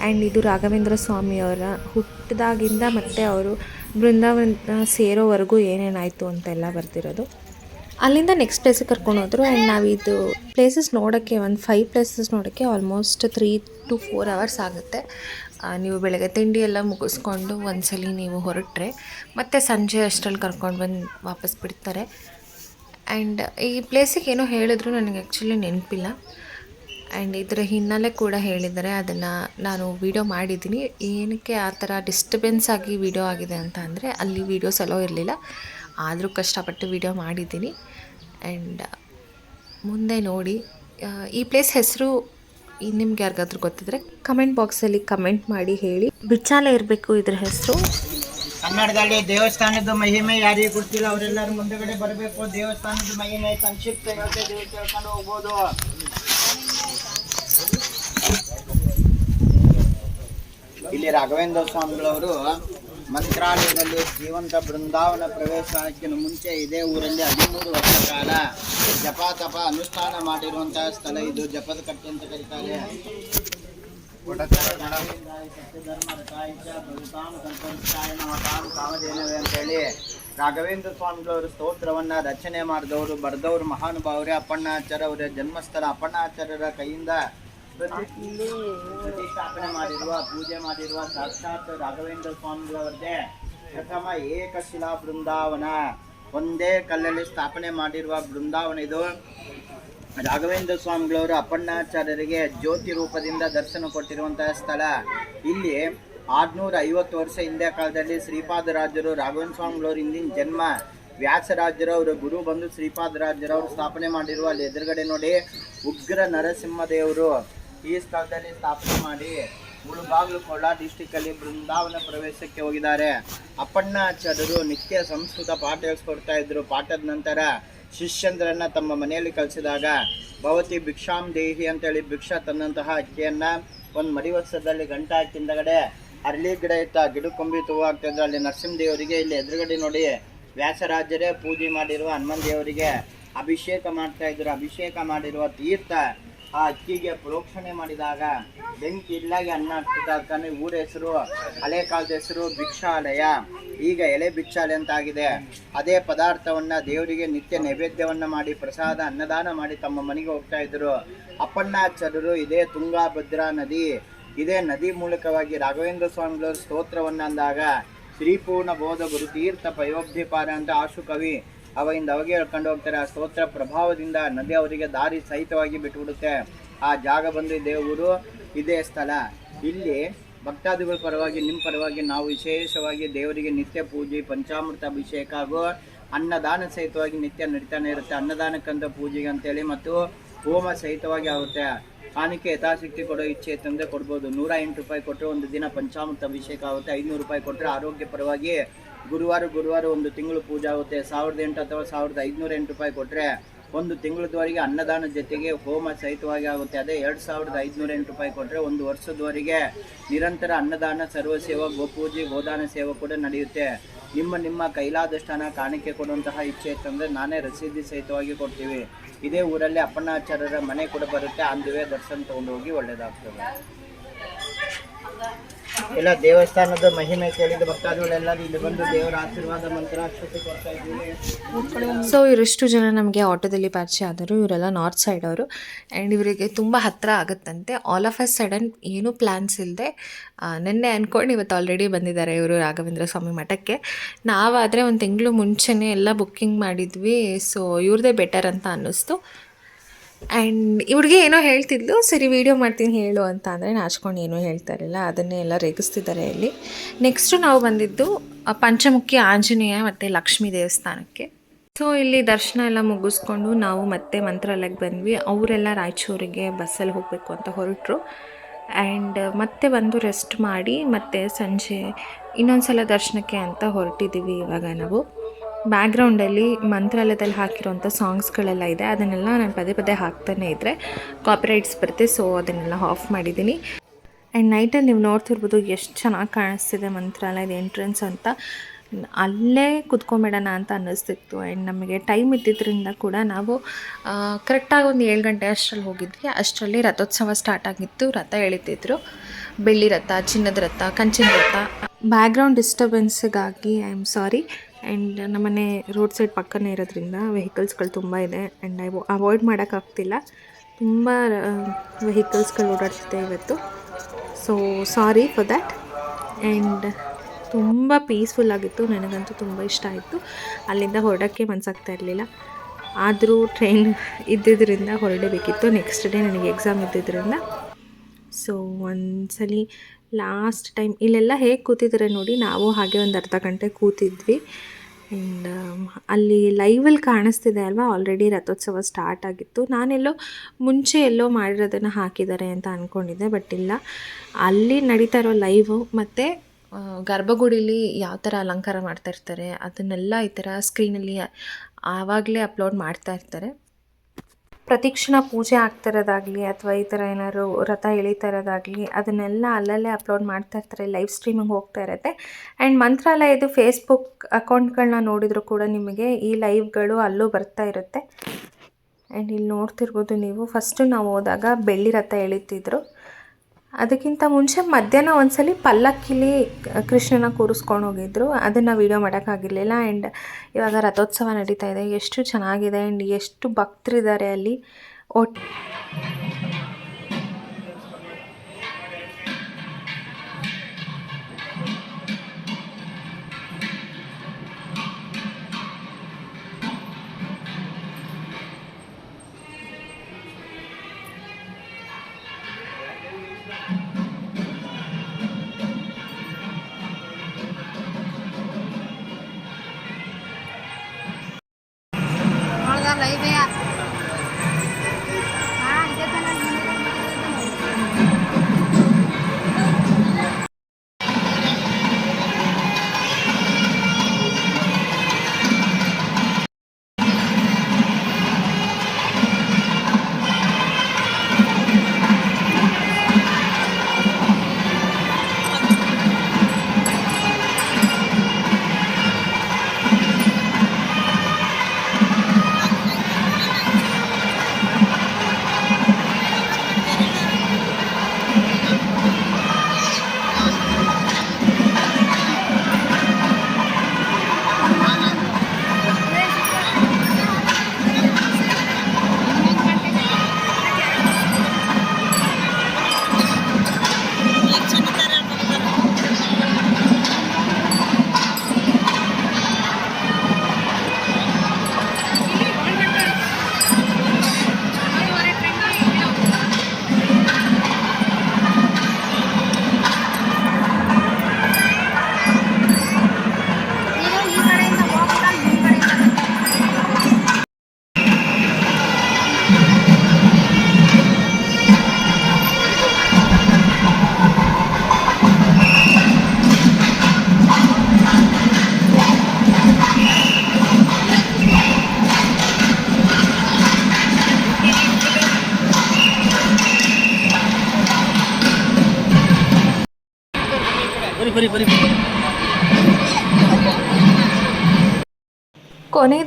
ಆ್ಯಂಡ್ ಇದು ರಾಘವೇಂದ್ರ ಸ್ವಾಮಿಯವರ ಹುಟ್ಟಿದಾಗಿಂದ ಮತ್ತು ಅವರು ಬೃಂದಾವನ ಸೇರೋವರೆಗೂ ಏನೇನಾಯಿತು ಅಂತೆಲ್ಲ ಬರ್ತಿರೋದು. ಅಲ್ಲಿಂದ ನೆಕ್ಸ್ಟ್ ಪ್ಲೇಸಿಗೆ ಕರ್ಕೊಂಡು ಹೋದರು ಆ್ಯಂಡ್ ಇದು ಪ್ಲೇಸಸ್ ನೋಡೋಕ್ಕೆ ಒಂದು ಫೈವ್ ಪ್ಲೇಸಸ್ ನೋಡೋಕ್ಕೆ almost three to four hours ಆಗುತ್ತೆ. ನೀವು ಬೆಳಗ್ಗೆ ತಿಂಡಿ ಎಲ್ಲ ಮುಗಿಸ್ಕೊಂಡು ಒಂದ್ಸಲಿ ನೀವು ಹೊರಟ್ರೆ ಮತ್ತೆ ಸಂಜೆ ಅಷ್ಟರಲ್ಲಿ ಕರ್ಕೊಂಡು ಬಂದು ವಾಪಸ್ ಬಿಡ್ತಾರೆ. ಆ್ಯಂಡ್ ಈ ಪ್ಲೇಸಿಗೆ ಏನೋ ಹೇಳಿದ್ರು ನನಗೆ ಆ್ಯಕ್ಚುಲಿ ನೆನಪಿಲ್ಲ. ಆ್ಯಂಡ್ ಇದರ ಹಿನ್ನೆಲೆ ಕೂಡ ಹೇಳಿದ್ದಾರೆ. ಅದನ್ನು ನಾನು ವಿಡಿಯೋ ಮಾಡಿದ್ದೀನಿ. ಏನಕ್ಕೆ ಆ ಥರ ಡಿಸ್ಟರ್ಬೆನ್ಸ್ ಆಗಿ ವಿಡಿಯೋ ಆಗಿದೆ ಅಂತ ಅಂದರೆ ಅಲ್ಲಿ ವೀಡಿಯೋಸ್ ಸಲೋ ಇರಲಿಲ್ಲ. ಆದರೂ ಕಷ್ಟಪಟ್ಟು ವಿಡಿಯೋ ಮಾಡಿದ್ದೀನಿ. ಆ್ಯಂಡ್ ಮುಂದೆ ನೋಡಿ ಈ ಪ್ಲೇಸ್ ಹೆಸರು ನಿಮ್ಗೆ ಯಾರಿಗಾದ್ರೂ ಗೊತ್ತಿದ್ರೆ ಕಮೆಂಟ್ ಬಾಕ್ಸಲ್ಲಿ ಕಮೆಂಟ್ ಮಾಡಿ ಹೇಳಿ. ಬಿಚ್ಚಾಲ ಇರಬೇಕು ಇದ್ರ ಹೆಸರು. ಕನ್ನಡದಲ್ಲಿ ದೇವಸ್ಥಾನದ ಮಹಿಮೆ ಯಾರಿಗೂ ಗೊತ್ತಿಲ್ಲ, ಅವರೆಲ್ಲರೂ ಮುಂದೆಗಡೆ ಬರಬೇಕು. ದೇವಸ್ಥಾನದ ಮಹಿಮೆ ಸಂಕ್ಷಿಪ್ತ ದೇವ್ರ ಹೋಗ್ಬೋದು. ಇಲ್ಲಿ ರಾಘವೇಂದ್ರ ಸ್ವಾಮಿಗಳವರು ಮಂತ್ರಾಲಯದಲ್ಲಿ ಜೀವಂತ ಬೃಂದಾವನ ಪ್ರವೇಶಕ್ಕಿಂತ ಮುಂಚೆ ಇದೇ ಊರಲ್ಲಿ ಹದಿಮೂರು ವರ್ಷ ಕಾಲ ಜಪ ತಪ ಅನುಷ್ಠಾನ ಮಾಡಿರುವಂತಹ ಸ್ಥಳ ಇದು. ಜಪದ ಕಟ್ಟೆ ಅಂತ ಕರೀತಾರೆ. ಅಂತೇಳಿ ರಾಘವೇಂದ್ರ ಸ್ವಾಮಿಗಳವರು ಸ್ತೋತ್ರವನ್ನ ರಚನೆ ಮಾಡಿದವರು, ಬರೆದವರು, ಮಹಾನುಭಾವರೇ ಅಪ್ಪಣ್ಣಾಚಾರ್ಯ ಅವರ ಜನ್ಮಸ್ಥಳ ಅಪ್ಪಣ್ಣಾಚಾರ್ಯರ ಕೈಯಿಂದ ಪ್ರತಿಷ್ಠಾಪನೆ ಮಾಡಿರುವ ಪೂಜೆ ಮಾಡಿರುವ ಸಾಕ್ಷಾತ್ ರಾಘವೇಂದ್ರ ಸ್ವಾಮಿಗಳವರದೇ ಪ್ರಥಮ ಏಕಶಿಲಾ ಬೃಂದಾವನ. ಒಂದೇ ಕಲ್ಲಲ್ಲಿ ಸ್ಥಾಪನೆ ಮಾಡಿರುವ ಬೃಂದಾವನ ಇದು. ರಾಘವೇಂದ್ರ ಸ್ವಾಮಿಗಳವರು ಅಪ್ಪಣ್ಣಾಚಾರ್ಯರಿಗೆ ಜ್ಯೋತಿ ರೂಪದಿಂದ ದರ್ಶನ ಕೊಟ್ಟಿರುವಂತಹ ಸ್ಥಳ. ಇಲ್ಲಿ ಆರ್ನೂರ ಐವತ್ತು ವರ್ಷ ಹಿಂದೆ ಕಾಲದಲ್ಲಿ ಶ್ರೀಪಾದರಾಜರು, ರಾಘವೇಂದ್ರ ಸ್ವಾಮಿಗಳವರು ಹಿಂದಿನ ಜನ್ಮ. ವ್ಯಾಸರಾಜರು, ಅವರ ಗುರು ಬಂದು ಶ್ರೀಪಾದರಾಜರವರು ಸ್ಥಾಪನೆ ಮಾಡಿರುವ ಅಲ್ಲಿ ಎದುರುಗಡೆ ನೋಡಿ ಉಗ್ರ ನರಸಿಂಹದೇವರು. ಈ ಸ್ಥಳದಲ್ಲಿ ಸ್ಥಾಪನೆ ಮಾಡಿ ಮುಳುಬಾಗ್ಲು ಕೋಲಾರ ಡಿಸ್ಟಿಕ್ ಅಲ್ಲಿ ಬೃಂದಾವನ ಪ್ರವೇಶಕ್ಕೆ ಹೋಗಿದ್ದಾರೆ. ಅಪ್ಪಣ್ಣಾಚಾರ್ಯರು ನಿತ್ಯ ಸಂಸ್ಕೃತ ಪಾಠ ಹೇಳಿಸ್ಕೊಡ್ತಾ ಇದ್ರು. ಪಾಠದ ನಂತರ ಶಿಷ್ಯಂದ್ರನ್ನ ತಮ್ಮ ಮನೆಯಲ್ಲಿ ಕಲಿಸಿದಾಗ ಭವತಿ ಭಿಕ್ಷಾಂ ದೇಹಿ ಅಂತೇಳಿ ಭಿಕ್ಷಾ ತನ್ನಂತಹ ಅಕ್ಕಿಯನ್ನ ಒಂದು ಮಡಿವತ್ಸದಲ್ಲಿ ಗಂಟ ಹಾಕಿ ಹಿಂದಗಡೆ ಅರಳಿ ಗಿಡ ಇತ್ತ ಗಿಡಕೊಂಬಿ ತೂ ಆಗ್ತಿದ್ರು. ಅಲ್ಲಿ ನರಸಿಂಹ ದೇವರಿಗೆ ಇಲ್ಲಿ ಎದುರುಗಡೆ ನೋಡಿ ವ್ಯಾಸರಾಜರೇ ಪೂಜೆ ಮಾಡಿರುವ ಹನುಮನ್ ದೇವರಿಗೆ ಅಭಿಷೇಕ ಮಾಡ್ತಾ ಇದ್ರು. ಅಭಿಷೇಕ ಮಾಡಿರುವ ತೀರ್ಥ ಆ ಅಕ್ಕಿಗೆ ಪ್ರೋಕ್ಷಣೆ ಮಾಡಿದಾಗ ಬೆಂಕಿ ಇಲ್ಲಾಗಿ ಅನ್ನ ಹಾಕ್ತಿದ್ದಾಗನೇ ಊರ ಹೆಸರು, ಹಳೆ ಕಾಲದ ಹೆಸರು ಭಿಕ್ಷಾಲಯ. ಈಗ ಎಲೆ ಭಿಕ್ಷಾಲಯ ಅಂತ ಆಗಿದೆ ಅದೇ ಪದಾರ್ಥವನ್ನು ದೇವರಿಗೆ ನಿತ್ಯ ನೈವೇದ್ಯವನ್ನು ಮಾಡಿ ಪ್ರಸಾದ, ಅನ್ನದಾನ ಮಾಡಿ ತಮ್ಮ ಮನೆಗೆ ಹೋಗ್ತಾ ಇದ್ರು. ಅಪ್ಪಣ್ಣಾಚಾರ್ಯರು ಇದೇ ತುಂಗಾಭದ್ರಾ ನದಿ. ಇದೇ ನದಿ ಮೂಲಕವಾಗಿ ರಾಘವೇಂದ್ರ ಸ್ವಾಮಿಗಳು ಸ್ತೋತ್ರವನ್ನು ಅಂದಾಗ ಶ್ರೀಪೂರ್ಣ ಬೋಧ ಗುರು ತೀರ್ಥ ಪಯೋಬ್ಧಿಪಾರ ಅಂತ ಆಶು ಕವಿ ಅವಾಗಿಂದ ಅವಾಗೆ ಹೇಳ್ಕೊಂಡು ಹೋಗ್ತಾರೆ, ಆ ಸ್ತೋತ್ರ ಪ್ರಭಾವದಿಂದ ನದಿ ಅವರಿಗೆ ದಾರಿ ಸಹಿತವಾಗಿ ಬಿಟ್ಟುಬಿಡುತ್ತೆ. ಆ ಜಾಗ ಬಂದು ದೇವರು ಇದೇ ಸ್ಥಳ. ಇಲ್ಲಿ ಭಕ್ತಾದಿಗಳ ಪರವಾಗಿ ನಿಮ್ಮ ಪರವಾಗಿ ನಾವು ವಿಶೇಷವಾಗಿ ದೇವರಿಗೆ ನಿತ್ಯ ಪೂಜೆ, ಪಂಚಾಮೃತ ಅಭಿಷೇಕ ಹಾಗೂ ಅನ್ನದಾನ ಸಹಿತವಾಗಿ ನಿತ್ಯ ನಡೀತಾನೆ ಇರುತ್ತೆ. ಅನ್ನದಾನಕ್ಕಂತ ಪೂಜೆಗೆ ಅಂತೇಳಿ ಮತ್ತು ಹೋಮ ಸಹಿತವಾಗಿ ಆಗುತ್ತೆ. ಕಾಣಿಕೆ ಯಥಾಶಕ್ತಿ ಕೊಡೋ ಇಚ್ಛೆ ತಂದೆ ಕೊಡ್ಬೋದು. ನೂರ ಎಂಟು ರೂಪಾಯಿ ಕೊಟ್ಟರೆ ಒಂದು ದಿನ ಪಂಚಾಮೃತ ಅಭಿಷೇಕ ಆಗುತ್ತೆ. ಐನೂರು ರೂಪಾಯಿ ಕೊಟ್ಟರೆ ಆರೋಗ್ಯ ಪರವಾಗಿ ಗುರುವಾರ ಗುರುವಾರ ಒಂದು ತಿಂಗಳು ಪೂಜೆ ಆಗುತ್ತೆ. ಸಾವಿರದ ಎಂಟು ಅಥವಾ ಸಾವಿರದ ಐದುನೂರ ಎಂಟು ರೂಪಾಯಿ ಕೊಟ್ಟರೆ ಒಂದು ತಿಂಗಳದವರೆಗೆ ಅನ್ನದಾನ ಜೊತೆಗೆ ಹೋಮ ಸಹಿತವಾಗಿ ಆಗುತ್ತೆ. ಅದೇ ಎರಡು ಸಾವಿರದ ಐದುನೂರ ಎಂಟು ರೂಪಾಯಿ ಕೊಟ್ಟರೆ ಒಂದು ವರ್ಷದವರೆಗೆ ನಿರಂತರ ಅನ್ನದಾನ ಸರ್ವ ಸೇವಾ ಗೋಪೂಜೆ, ಗೋದಾನ ಸೇವೆ ಕೂಡ ನಡೆಯುತ್ತೆ. ನಿಮ್ಮ ನಿಮ್ಮ ಕೈಲಾದಷ್ಟು ಹಣ ಕಾಣಿಕೆ ಕೊಡುವಂತಹ ಇಚ್ಛೆ ಇತ್ತಂದರೆ ನಾನೇ ರಸೀದಿ ಸಹಿತವಾಗಿ ಕೊಡ್ತೀವಿ. ಇದೇ ಊರಲ್ಲಿ ಅಪ್ಪಣ್ಣಾಚಾರ್ಯರ ಮನೆ ಕೂಡ ಬರುತ್ತೆ. ಅಂದುವೆ ದರ್ಶನ ತಗೊಂಡು ಹೋಗಿ ಒಳ್ಳೇದಾಗ್ತದೆ. ಎಲ್ಲ ದೇವಸ್ಥಾನದ ಮಹಿಮೆ ಕೇಳಿದ ಭಕ್ತಾದಿಗಳೆಲ್ಲ ಇಲ್ಲಿ ಬಂದು ದೇವರ ಆಶೀರ್ವಾದ ಸೊ ಇವರಿಷ್ಟು ಜನ ನಮಗೆ ಆಟೋದಲ್ಲಿ ಪರಿಚಯ ಆದರು ಇವರೆಲ್ಲ ನಾರ್ತ್ ಸೈಡ್ ಅವರು. ಆ್ಯಂಡ್ ಇವರಿಗೆ ತುಂಬ ಹತ್ತಿರ ಆಗುತ್ತಂತೆ. ಆಲ್ ಆಫ್ ಅ ಸಡನ್ ಏನೂ ಪ್ಲ್ಯಾನ್ಸ್ ಇಲ್ಲದೆ ನಿನ್ನೆ ಅಂದ್ಕೊಂಡು ಇವತ್ತು ಆಲ್ರೆಡಿ ಬಂದಿದ್ದಾರೆ ಇವರು ರಾಘವೇಂದ್ರ ಸ್ವಾಮಿ ಮಠಕ್ಕೆ. ನಾವಾದರೆ ಒಂದು ತಿಂಗಳು ಮುಂಚೆನೇ ಎಲ್ಲ ಬುಕ್ಕಿಂಗ್ ಮಾಡಿದ್ವಿ. ಸೊ ಇವ್ರದೇ ಬೆಟರ್ ಅಂತ ಅನ್ನಿಸ್ತು. ಆ್ಯಂಡ್ ಇವ್ರಿಗೆ ಏನೋ ಹೇಳ್ತಿದ್ಲು, ಸರಿ ವೀಡಿಯೋ ಮಾಡ್ತೀನಿ ಹೇಳು ಅಂತ. ಅಂದರೆ ನಾಚ್ಕೊಂಡು ಏನೂ ಹೇಳ್ತಾ ಇರಲಿಲ್ಲ, ಅದನ್ನೇ ಎಲ್ಲ ರೇಗಿಸ್ತಿದ್ದಾರೆ ಇಲ್ಲಿ. ನೆಕ್ಸ್ಟು ನಾವು ಬಂದಿದ್ದು ಪಂಚಮುಖಿ ಆಂಜನೇಯ ಮತ್ತು ಲಕ್ಷ್ಮೀ ದೇವಸ್ಥಾನಕ್ಕೆ. ಸೊ ಇಲ್ಲಿ ದರ್ಶನ ಎಲ್ಲ ಮುಗಿಸ್ಕೊಂಡು ನಾವು ಮತ್ತೆ ಮಂತ್ರಾಲಯಕ್ಕೆ ಬಂದ್ವಿ. ಅವರೆಲ್ಲ ರಾಯಚೂರಿಗೆ ಬಸ್ಸಲ್ಲಿ ಹೋಗಬೇಕು ಅಂತ ಹೊರಟರು. ಆ್ಯಂಡ್ ಮತ್ತೆ ಬಂದು ರೆಸ್ಟ್ ಮಾಡಿ ಮತ್ತೆ ಸಂಜೆ ಇನ್ನೊಂದು ಸಲ ದರ್ಶನಕ್ಕೆ ಅಂತ ಹೊರಟಿದ್ದೀವಿ ಇವಾಗ ನಾವು. ಬ್ಯಾಕ್ಗ್ರೌಂಡಲ್ಲಿ ಮಂತ್ರಾಲಯದಲ್ಲಿ ಹಾಕಿರೋಂಥ ಸಾಂಗ್ಸ್ಗಳೆಲ್ಲ ಇದೆ. ಅದನ್ನೆಲ್ಲ ನಾನು ಪದೇ ಪದೇ ಹಾಕ್ತಾನೆ ಇದ್ದರೆ ಕಾಪಿರೈಟ್ಸ್ ಬರುತ್ತೆ ಸೊ ಅದನ್ನೆಲ್ಲ ಆಫ್ ಮಾಡಿದ್ದೀನಿ. ಆ್ಯಂಡ್ ನೈಟಲ್ಲಿ ನೀವು ನೋಡ್ತಿರ್ಬೋದು ಎಷ್ಟು ಚೆನ್ನಾಗಿ ಕಾಣಿಸ್ತಿದೆ ಮಂತ್ರಾಲಯದ ಎಂಟ್ರೆನ್ಸ್ ಅಂತ. ಅಲ್ಲೇ ಕುತ್ಕೊಂಬಿಡೋಣ ಅಂತ ಅನ್ನಿಸ್ತಿತ್ತು. ಆ್ಯಂಡ್ ನಮಗೆ ಟೈಮ್ ಇದ್ದಿದ್ದರಿಂದ ಕೂಡ ನಾವು ಕರೆಕ್ಟಾಗಿ ಒಂದು ಏಳು ಗಂಟೆ ಅಷ್ಟರಲ್ಲಿ ಹೋಗಿದ್ವಿ. ಅಷ್ಟರಲ್ಲಿ ರಥೋತ್ಸವ ಸ್ಟಾರ್ಟ್ ಆಗಿತ್ತು. ರಥ ಎಳಿತಿದ್ರು. ಬೆಳ್ಳಿ ರಥ, ಚಿನ್ನದ ರಥ, ಕಂಚಿನ ರಥ. ಬ್ಯಾಕ್ಗ್ರೌಂಡ್ ಡಿಸ್ಟರ್ಬೆನ್ಸಿಗಾಗಿ ಐ ಆಮ್ ಸಾರಿ ಆ್ಯಂಡ್ ನಮ್ಮನೆ ರೋಡ್ ಸೈಡ್ ಪಕ್ಕನೇ ಇರೋದ್ರಿಂದ ವೆಹಿಕಲ್ಸ್ಗಳು ತುಂಬ ಇದೆ. ಆ್ಯಂಡ್ ಐ ಅವಾಯ್ಡ್ ಮಾಡೋಕ್ಕಾಗ್ತಿಲ್ಲ ತುಂಬ ವೆಹಿಕಲ್ಸ್ಗಳು ಓಡಾಡ್ತಿದೆ ಇವತ್ತು. So sorry for that and ತುಂಬ ಪೀಸ್ಫುಲ್ ಆಗಿತ್ತು. ನನಗಂತೂ ತುಂಬ ಇಷ್ಟ ಆಯಿತು. ಅಲ್ಲಿಂದ ಹೊರಡೋಕ್ಕೆ ಮನಸ್ಸಾಗ್ತಾ ಇರಲಿಲ್ಲ. ಆದರೂ ಟ್ರೈನ್ ಇದ್ದಿದ್ದರಿಂದ ಹೊರಡಬೇಕಿತ್ತು. ನೆಕ್ಸ್ಟ್ ಡೇ ನನಗೆ ಎಕ್ಸಾಮ್ ಇದ್ದಿದ್ದರಿಂದ ಸೊ ಒಂದ್ಸಲಿ ಲಾಸ್ಟ್ ಟೈಮ್ ಇಲ್ಲೆಲ್ಲ ಹೇಗೆ ಕೂತಿದ್ದಾರೆ ನೋಡಿ, ನಾವು ಹಾಗೆ ಒಂದು ಅರ್ಧ ಗಂಟೆ ಕೂತಿದ್ವಿ. ಆ್ಯಂಡ್ ಅಲ್ಲಿ ಲೈವಲ್ಲಿ ಕಾಣಿಸ್ತಿದೆ ಅಲ್ವಾ? ಆಲ್ರೆಡಿ ರಥೋತ್ಸವ ಸ್ಟಾರ್ಟ್ ಆಗಿತ್ತು. ನಾನೆಲ್ಲೋ ಮುಂಚೆ ಎಲ್ಲೋ ಮಾಡಿರೋದನ್ನು ಹಾಕಿದ್ದಾರೆ ಅಂತ ಅಂದ್ಕೊಂಡಿದ್ದೆ ಬಟ್ ಇಲ್ಲ. ಅಲ್ಲಿ ನಡೀತಾ ಇರೋ ಲೈವು ಮತ್ತು ಗರ್ಭಗುಡಿಲಿ ಯಾವ ಥರ ಅಲಂಕಾರ ಮಾಡ್ತಾ ಇರ್ತಾರೆ, ಅದನ್ನೆಲ್ಲ ಈ ಥರ ಸ್ಕ್ರೀನಲ್ಲಿ ಆವಾಗಲೇ ಅಪ್ಲೋಡ್ ಮಾಡ್ತಾ ಇರ್ತಾರೆ. ಪ್ರತಿಕ್ಷಣ ಪೂಜೆ ಆಗ್ತಿರೋದಾಗಲಿ ಅಥವಾ ಈ ಥರ ಏನಾದ್ರು ರಥ ಎಳಿತಾ ಇರೋದಾಗಲಿ ಅದನ್ನೆಲ್ಲ ಅಲ್ಲಲ್ಲೇ ಅಪ್ಲೋಡ್ ಮಾಡ್ತಾ ಇರ್ತಾರೆ ಲೈವ್ ಸ್ಟ್ರೀಮಿಂಗ್ ಹೋಗ್ತಾ ಇರುತ್ತೆ. ಆ್ಯಂಡ್ ಮಂತ್ರಾಲಯದು ಫೇಸ್ಬುಕ್ ಅಕೌಂಟ್ಗಳನ್ನ ನೋಡಿದರೂ ಕೂಡ ನಿಮಗೆ ಈ ಲೈವ್ಗಳು ಅಲ್ಲೂ ಬರ್ತಾ ಇರುತ್ತೆ. ಆ್ಯಂಡ್ ಇಲ್ಲಿ ನೋಡ್ತಿರ್ಬೋದು ನೀವು. ಫಸ್ಟು ನಾವು ಹೋದಾಗ ಬೆಳ್ಳಿ ರಥ ಎಳಿತಿದ್ರು. ಅದಕ್ಕಿಂತ ಮುಂಚೆ ಮಧ್ಯಾಹ್ನ ಒಂದ್ಸಲಿ ಪಲ್ಲಕ್ಕಿಲಿ ಕೃಷ್ಣನ ಕೂರಿಸ್ಕೊಂಡು ಹೋಗಿದ್ರು. ಅದನ್ನು ವೀಡಿಯೋ ಮಾಡೋಕ್ಕಾಗಿರಲಿಲ್ಲ ಆ್ಯಂಡ್ ಇವಾಗ ರಥೋತ್ಸವ ನಡೀತಾ ಇದೆ. ಎಷ್ಟು ಚೆನ್ನಾಗಿದೆ ಆ್ಯಂಡ್ ಎಷ್ಟು ಭಕ್ತರಿದ್ದಾರೆ ಅಲ್ಲಿ. ಒಟ್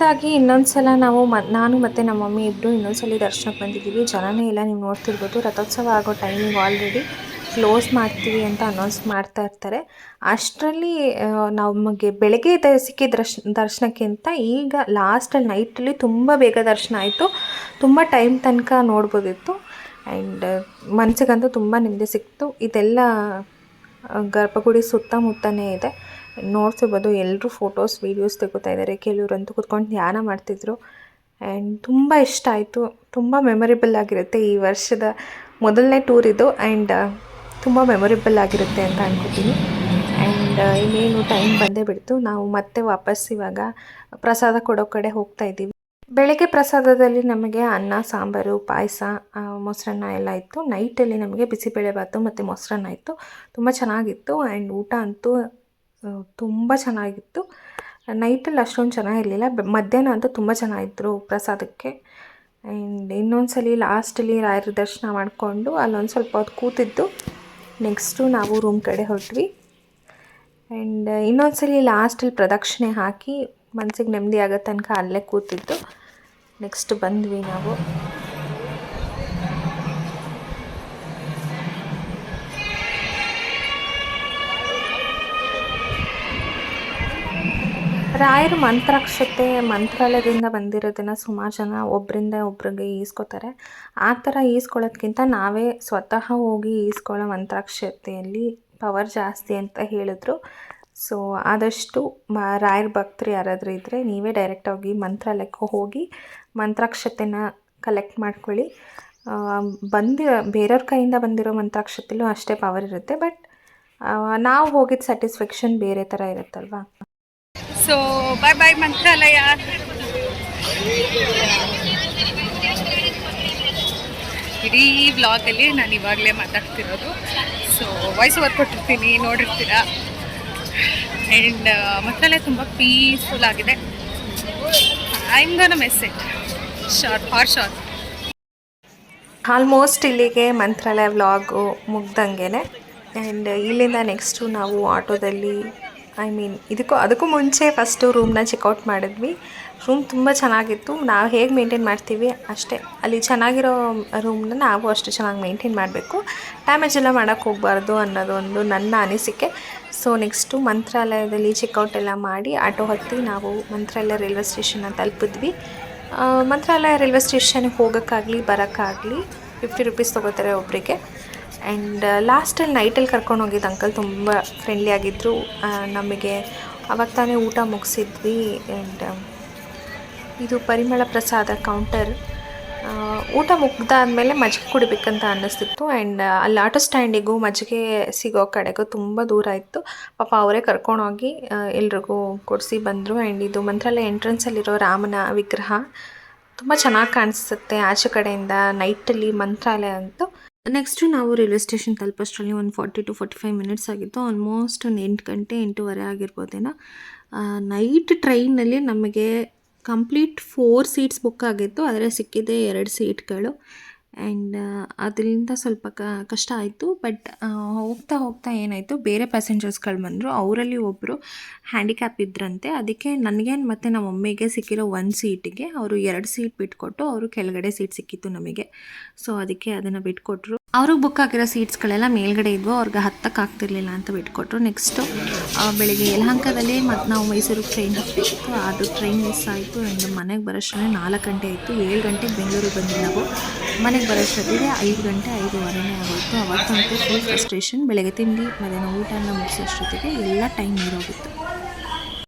ಕೊನೆಯದಾಗಿ ಇನ್ನೊಂದ್ಸಲ ನಾವು ಮ, ನಾನು ಮತ್ತು ನಮ್ಮ ಮಮ್ಮಿ ಇಬ್ಬರು ಇನ್ನೊಂದ್ಸಲ ದರ್ಶನಕ್ಕೆ ಬಂದಿದ್ದೀವಿ. ಜನನೇ ಇಲ್ಲ, ನೀವು ನೋಡ್ತಿರ್ಬೋದು. ರಥೋತ್ಸವ ಆಗೋ ಟೈಮಿಗೆ ಆಲ್ರೆಡಿ ಕ್ಲೋಸ್ ಮಾಡ್ತೀವಿ ಅಂತ ಅನೌನ್ಸ್ ಮಾಡ್ತಾ ಇರ್ತಾರೆ. ಅಷ್ಟರಲ್ಲಿ ನಮಗೆ ಬೆಳಗ್ಗೆ ಸಿಕ್ಕಿದ ದರ್ಶ್, ದರ್ಶನಕ್ಕಿಂತ ಈಗ ಲಾಸ್ಟಲ್ಲಿ ನೈಟಲ್ಲಿ ತುಂಬ ಬೇಗ ದರ್ಶನ ಆಯಿತು. ತುಂಬ ಟೈಮ್ ತನಕ ನೋಡ್ಬೋದಿತ್ತು. ಆ್ಯಂಡ್ ಮನಸ್ಸಿಗಂತೂ ತುಂಬ ನೆಮ್ಮದಿ ಸಿಕ್ತು. ಇದೆಲ್ಲ ಗರ್ಭಗುಡಿ ಸುತ್ತಮುತ್ತನೇ ಇದೆ. ನೋಡ್ತಿರ್ಬೋದು ಎಲ್ಲರೂ ಫೋಟೋಸ್, ವೀಡಿಯೋಸ್ ತೆಗೋತಾ ಇದ್ದಾರೆ. ಕೆಲವ್ರಂತೂ ಕುತ್ಕೊಂಡು ಧ್ಯಾನ ಮಾಡ್ತಿದ್ರು. ಆ್ಯಂಡ್ ತುಂಬ ಇಷ್ಟ ಆಯಿತು. ತುಂಬ ಮೆಮೊರೇಬಲ್ ಆಗಿರುತ್ತೆ ಈ ವರ್ಷದ ಮೊದಲನೇ ಟೂರ್ ಇದು. ಆ್ಯಂಡ್ ತುಂಬ ಮೆಮೊರೇಬಲ್ ಆಗಿರುತ್ತೆ ಅಂತ ಅನ್ಕೋತೀನಿ. ಆ್ಯಂಡ್ ಇನ್ನೇನು ಟೈಮ್ ಬಂದೇ ಬಿಡ್ತು. ನಾವು ಮತ್ತೆ ವಾಪಸ್ ಇವಾಗ ಪ್ರಸಾದ ಕೊಡೋ ಕಡೆ ಹೋಗ್ತಾ ಇದ್ದೀವಿ. ಬೆಳಗ್ಗೆ ಪ್ರಸಾದದಲ್ಲಿ ನಮಗೆ ಅನ್ನ, ಸಾಂಬಾರು, ಪಾಯಸ ಮೊಸರನ್ನ ಎಲ್ಲ ಇತ್ತು. ನೈಟಲ್ಲಿ ನಮಗೆ ಬಿಸಿಬೇಳೆಭಾತು ಮತ್ತು ಮೊಸರನ್ನ ಇತ್ತು. ತುಂಬ ಚೆನ್ನಾಗಿತ್ತು. ಆ್ಯಂಡ್ ಊಟ ಅಂತೂ ತುಂಬ ಚೆನ್ನಾಗಿತ್ತು. ನೈಟಲ್ಲಿ ಅಷ್ಟೊಂದು ಚೆನ್ನಾಗಿರಲಿಲ್ಲ. ಮಧ್ಯಾಹ್ನ ಅಂತೂ ತುಂಬ ಚೆನ್ನಾಗಿದ್ರು ಪ್ರಸಾದಕ್ಕೆ. ಆ್ಯಂಡ್ ಇನ್ನೊಂದ್ಸಲಿ ಲಾಸ್ಟಲ್ಲಿ ರಾಯರ ದರ್ಶನ ಮಾಡಿಕೊಂಡು ಅಲ್ಲೊಂದು ಸ್ವಲ್ಪ ಹೊತ್ತು ಕೂತಿದ್ದು. ನೆಕ್ಸ್ಟು ನಾವು ರೂಮ್ ಕಡೆ ಹೊರಟ್ವಿ. ಆ್ಯಂಡ್ ಇನ್ನೊಂದ್ಸಲಿ ಲಾಸ್ಟಲ್ಲಿ ಪ್ರದಕ್ಷಿಣೆ ಹಾಕಿ ಮನಸ್ಸಿಗೆ ನೆಮ್ಮದಿ ಆಗೋ ತನಕ ಅಲ್ಲೇ ಕೂತಿದ್ದು. ನೆಕ್ಸ್ಟ್ ಬಂದ್ವಿ ನಾವು. ರಾಯರ ಮಂತ್ರಾಕ್ಷತೆ, ಮಂತ್ರಾಲಯದಿಂದ ಬಂದಿರೋದನ್ನು ಸುಮಾರು ಜನ ಒಬ್ಬರಿಂದ ಒಬ್ರಿಗೆ ಈಸ್ಕೊತಾರೆ. ಆ ಥರ ಈಸ್ಕೊಳ್ಳೋದ್ಕಿಂತ ನಾವೇ ಸ್ವತಃ ಹೋಗಿ ಈಸ್ಕೊಳ್ಳೋ ಮಂತ್ರಾಕ್ಷತೆಯಲ್ಲಿ ಪವರ್ ಜಾಸ್ತಿ ಅಂತ ಹೇಳಿದ್ರು. ಸೊ, ಆದಷ್ಟು ಮ, ರಾಯರ ಭಕ್ತರು ಯಾರಾದರೂ ಇದ್ದರೆ ನೀವೇ ಡೈರೆಕ್ಟಾಗಿ ಮಂತ್ರಾಲಯಕ್ಕೆ ಹೋಗಿ ಮಂತ್ರಾಕ್ಷತೆನ ಕಲೆಕ್ಟ್ ಮಾಡ್ಕೊಳ್ಳಿ. ಬಂದಿ ಬೇರೆಯವ್ರ ಕೈಯಿಂದ ಬಂದಿರೋ ಮಂತ್ರಾಕ್ಷತೆಲೂ ಅಷ್ಟೇ ಪವರ್ ಇರುತ್ತೆ. ಬಟ್ ನಾವು ಹೋಗಿದ್ದ ಸ್ಯಾಟಿಸ್ಫ್ಯಾಕ್ಷನ್ ಬೇರೆ ಥರ ಇರುತ್ತಲ್ವಾ? ಸೊ ಬಾಯ್ ಬಾಯ್ ಮಂತ್ರಾಲಯ ಇಡೀ ಬ್ಲಾಗಲ್ಲಿ ನಾನು ಇವಾಗಲೇ ಮಾತಾಡ್ತಿರೋದು. ಸೊ ವಾಯ್ಸ್ ಓವರ್ ಕೊಟ್ಟಿರ್ತೀನಿ, ನೋಡಿರ್ತೀರಾ? ಆ್ಯಂಡ್ ಮಂತ್ರಾಲಯ ತುಂಬ ಪೀಸ್ಫುಲ್ ಆಗಿದೆ. I am gonna message short for short almost ಇಲ್ಲಿಗೆ ಮಂತ್ರಾಲಯ ವ್ಲಾಗು ಮುಗ್ದಂಗೆ ಆ್ಯಂಡ್ ಇಲ್ಲಿಂದ ನೆಕ್ಸ್ಟು ನಾವು ಆಟೋದಲ್ಲಿ ಐ ಮೀನ್ ಇದಕ್ಕೂ, ಅದಕ್ಕೂ ಮುಂಚೆ ಫಸ್ಟು ರೂಮ್ನ ಚೆಕ್ಔಟ್ ಮಾಡಿದ್ವಿ. ರೂಮ್ ತುಂಬ ಚೆನ್ನಾಗಿತ್ತು. ನಾವು ಹೇಗೆ ಮೇಂಟೈನ್ ಮಾಡ್ತೀವಿ? ಅಷ್ಟೇ. ಅಲ್ಲಿ ಚೆನ್ನಾಗಿರೋ ರೂಮ್ನ ನಾವು ಅಷ್ಟು ಚೆನ್ನಾಗಿ ಮೇಂಟೈನ್ ಮಾಡಬೇಕು. ಡ್ಯಾಮೇಜ್ ಎಲ್ಲ ಮಾಡೋಕ್ಕೆ ಹೋಗಬಾರ್ದು ಅನ್ನೋದೊಂದು ನನ್ನ ಅನಿಸಿಕೆ. ಸೊ ನೆಕ್ಸ್ಟು ಮಂತ್ರಾಲಯದಲ್ಲಿ ಚೆಕ್ಔಟ್ ಎಲ್ಲ ಮಾಡಿ ಆಟೋ ಹತ್ತಿ ನಾವು ಮಂತ್ರಾಲಯ ರೈಲ್ವೆ ಸ್ಟೇಷನ್ನ ತಲುಪಿದ್ವಿ. ಮಂತ್ರಾಲಯ ರೈಲ್ವೆ ಸ್ಟೇಷನ್ಗೆ ಹೋಗೋಕ್ಕಾಗಲಿ, ಬರೋಕ್ಕಾಗಲಿ ಫಿಫ್ಟಿ ರುಪೀಸ್ ತೊಗೋತಾರೆ ಒಬ್ಬರಿಗೆ ಆ್ಯಂಡ್ ಲಾಸ್ಟಲ್ಲಿ ನೈಟಲ್ಲಿ ಕರ್ಕೊಂಡು ಹೋಗಿದ್ದು ಅಂಕಲ್ ತುಂಬ ಫ್ರೆಂಡ್ಲಿ ಆಗಿದ್ದರು ನಮಗೆ ಅವಾಗ ತಾನೇ ಊಟ ಮುಗಿಸಿದ್ವಿ. ಆ್ಯಂಡ್ ಇದು ಪರಿಮಳ ಪ್ರಸಾದ ಕೌಂಟರ್ ಊಟ ಮುಗ್ದಾದಮೇಲೆ ಮಜ್ಜಿಗೆ ಕುಡಿಬೇಕಂತ ಅನ್ನಿಸ್ತಿತ್ತು. ಆ್ಯಂಡ್ ಅಲ್ಲಿ ಆಟೋ ಸ್ಟ್ಯಾಂಡಿಗೂ ಮಜ್ಜಿಗೆ ಸಿಗೋ ಕಡೆಗೂ ತುಂಬ ದೂರ ಇತ್ತು. ಪಾಪ ಅವರೇ ಕರ್ಕೊಂಡೋಗಿ ಎಲ್ರಿಗೂ ಕೊಡಿಸಿ ಬಂದರು. ಆ್ಯಂಡ್ ಇದು ಮಂತ್ರಾಲಯ ಎಂಟ್ರೆನ್ಸಲ್ಲಿರೋ ರಾಮನ ವಿಗ್ರಹ. ತುಂಬ ಚೆನ್ನಾಗಿ ಕಾಣಿಸುತ್ತೆ ಆಚೆ ಕಡೆಯಿಂದ ನೈಟಲ್ಲಿ ಮಂತ್ರಾಲಯ ಅಂತೂ. ನೆಕ್ಸ್ಟು ನಾವು ರೈಲ್ವೆ ಸ್ಟೇಷನ್ ತಲುಪೋಷ್ಟರಲ್ಲಿ ಒಂದು forty to forty five minutes ಆಗಿತ್ತು. ಆಲ್ಮೋಸ್ಟ್ ಒಂದು ಎಂಟು ಗಂಟೆ, ಎಂಟೂವರೆ ಆಗಿರ್ಬೋದೇನೋ. ನೈಟ್ ಟ್ರೈನಲ್ಲಿ ನಮಗೆ ಕಂಪ್ಲೀಟ್ ಫೋರ್ ಸೀಟ್ಸ್ ಬುಕ್ ಆಗಿತ್ತು. ಆದರೆ ಸಿಕ್ಕಿದೆ ಎರಡು ಸೀಟ್ಗಳು ಆ್ಯಂಡ್ ಅದರಿಂದ ಸ್ವಲ್ಪ ಕ, ಕಷ್ಟ ಆಯಿತು. ಬಟ್ ಹೋಗ್ತಾ ಹೋಗ್ತಾ ಏನಾಯಿತು, ಬೇರೆ ಪ್ಯಾಸೆಂಜರ್ಸ್ಗಳು ಬಂದರು. ಅವರಲ್ಲಿ ಒಬ್ಬರು ಹ್ಯಾಂಡಿಕ್ಯಾಪ್ ಇದ್ರಂತೆ. ಅದಕ್ಕೆ ನನಗೇನು ಮತ್ತು ನಮ್ಮ ಮಮ್ಮಿಗೆ ಸಿಕ್ಕಿರೋ ಒಂದು ಸೀಟಿಗೆ ಅವರು ಎರಡು ಸೀಟ್ ಬಿಟ್ಕೊಟ್ಟು ಅವರು ಕೆಳಗಡೆ ಸೀಟ್ ಸಿಕ್ಕಿತ್ತು ನಮಗೆ. ಸೊ ಅದಕ್ಕೆ ಅದನ್ನು ಬಿಟ್ಕೊಟ್ರು. ಅವ್ರಿಗೆ ಬುಕ್ ಆಗಿರೋ ಸೀಟ್ಸ್ಗಳೆಲ್ಲ ಮೇಲ್ಗಡೆ ಇದ್ವು, ಅವ್ರಿಗೆ ಹತ್ತಕ್ಕಾಗ್ತಿರ್ಲಿಲ್ಲ ಅಂತ ಬಿಟ್ಕೊಟ್ರು. ನೆಕ್ಸ್ಟು ಬೆಳಿಗ್ಗೆ ಯಲಹಂಕದಲ್ಲಿ ಮತ್ತು ನಾವು ಮೈಸೂರಿಗೆ ಟ್ರೈನ್ ಹತ್ತಬೇಕಿತ್ತು ಅದು ಟ್ರೈನ್ ಮಿಸ್ ಆಯಿತು. ಆ್ಯಂಡ್ ಮನೆಗೆ ಬರೋಷ್ಟರಲ್ಲಿ ನಾಲ್ಕು ಗಂಟೆ ಆಯಿತು. ಏಳು ಗಂಟೆಗೆ ಬೆಂಗಳೂರಿಗೆ ಬಂದ್ವಿ ನಾವು. ಮನೆಗೆ ಬರೋಷ್ಟೊತ್ತಿಗೆ ಐದು ಗಂಟೆ, ಐದೂವರೆನೇ ಆಗೋಯಿತು. ಅವತ್ತಂತೂ ಫುಲ್ ಫ್ರಸ್ಟ್ರೇಷನ್ ಬೆಳಗ್ಗೆ ತಿಂಡಿ, ಮಧ್ಯಾಹ್ನ ಊಟ ಎಲ್ಲ ಮುಗಿಸೋಷ್ಟೊತ್ತಿಗೆ ಎಲ್ಲ ಟೈಮ್ ಮೀರೋಗಿತ್ತು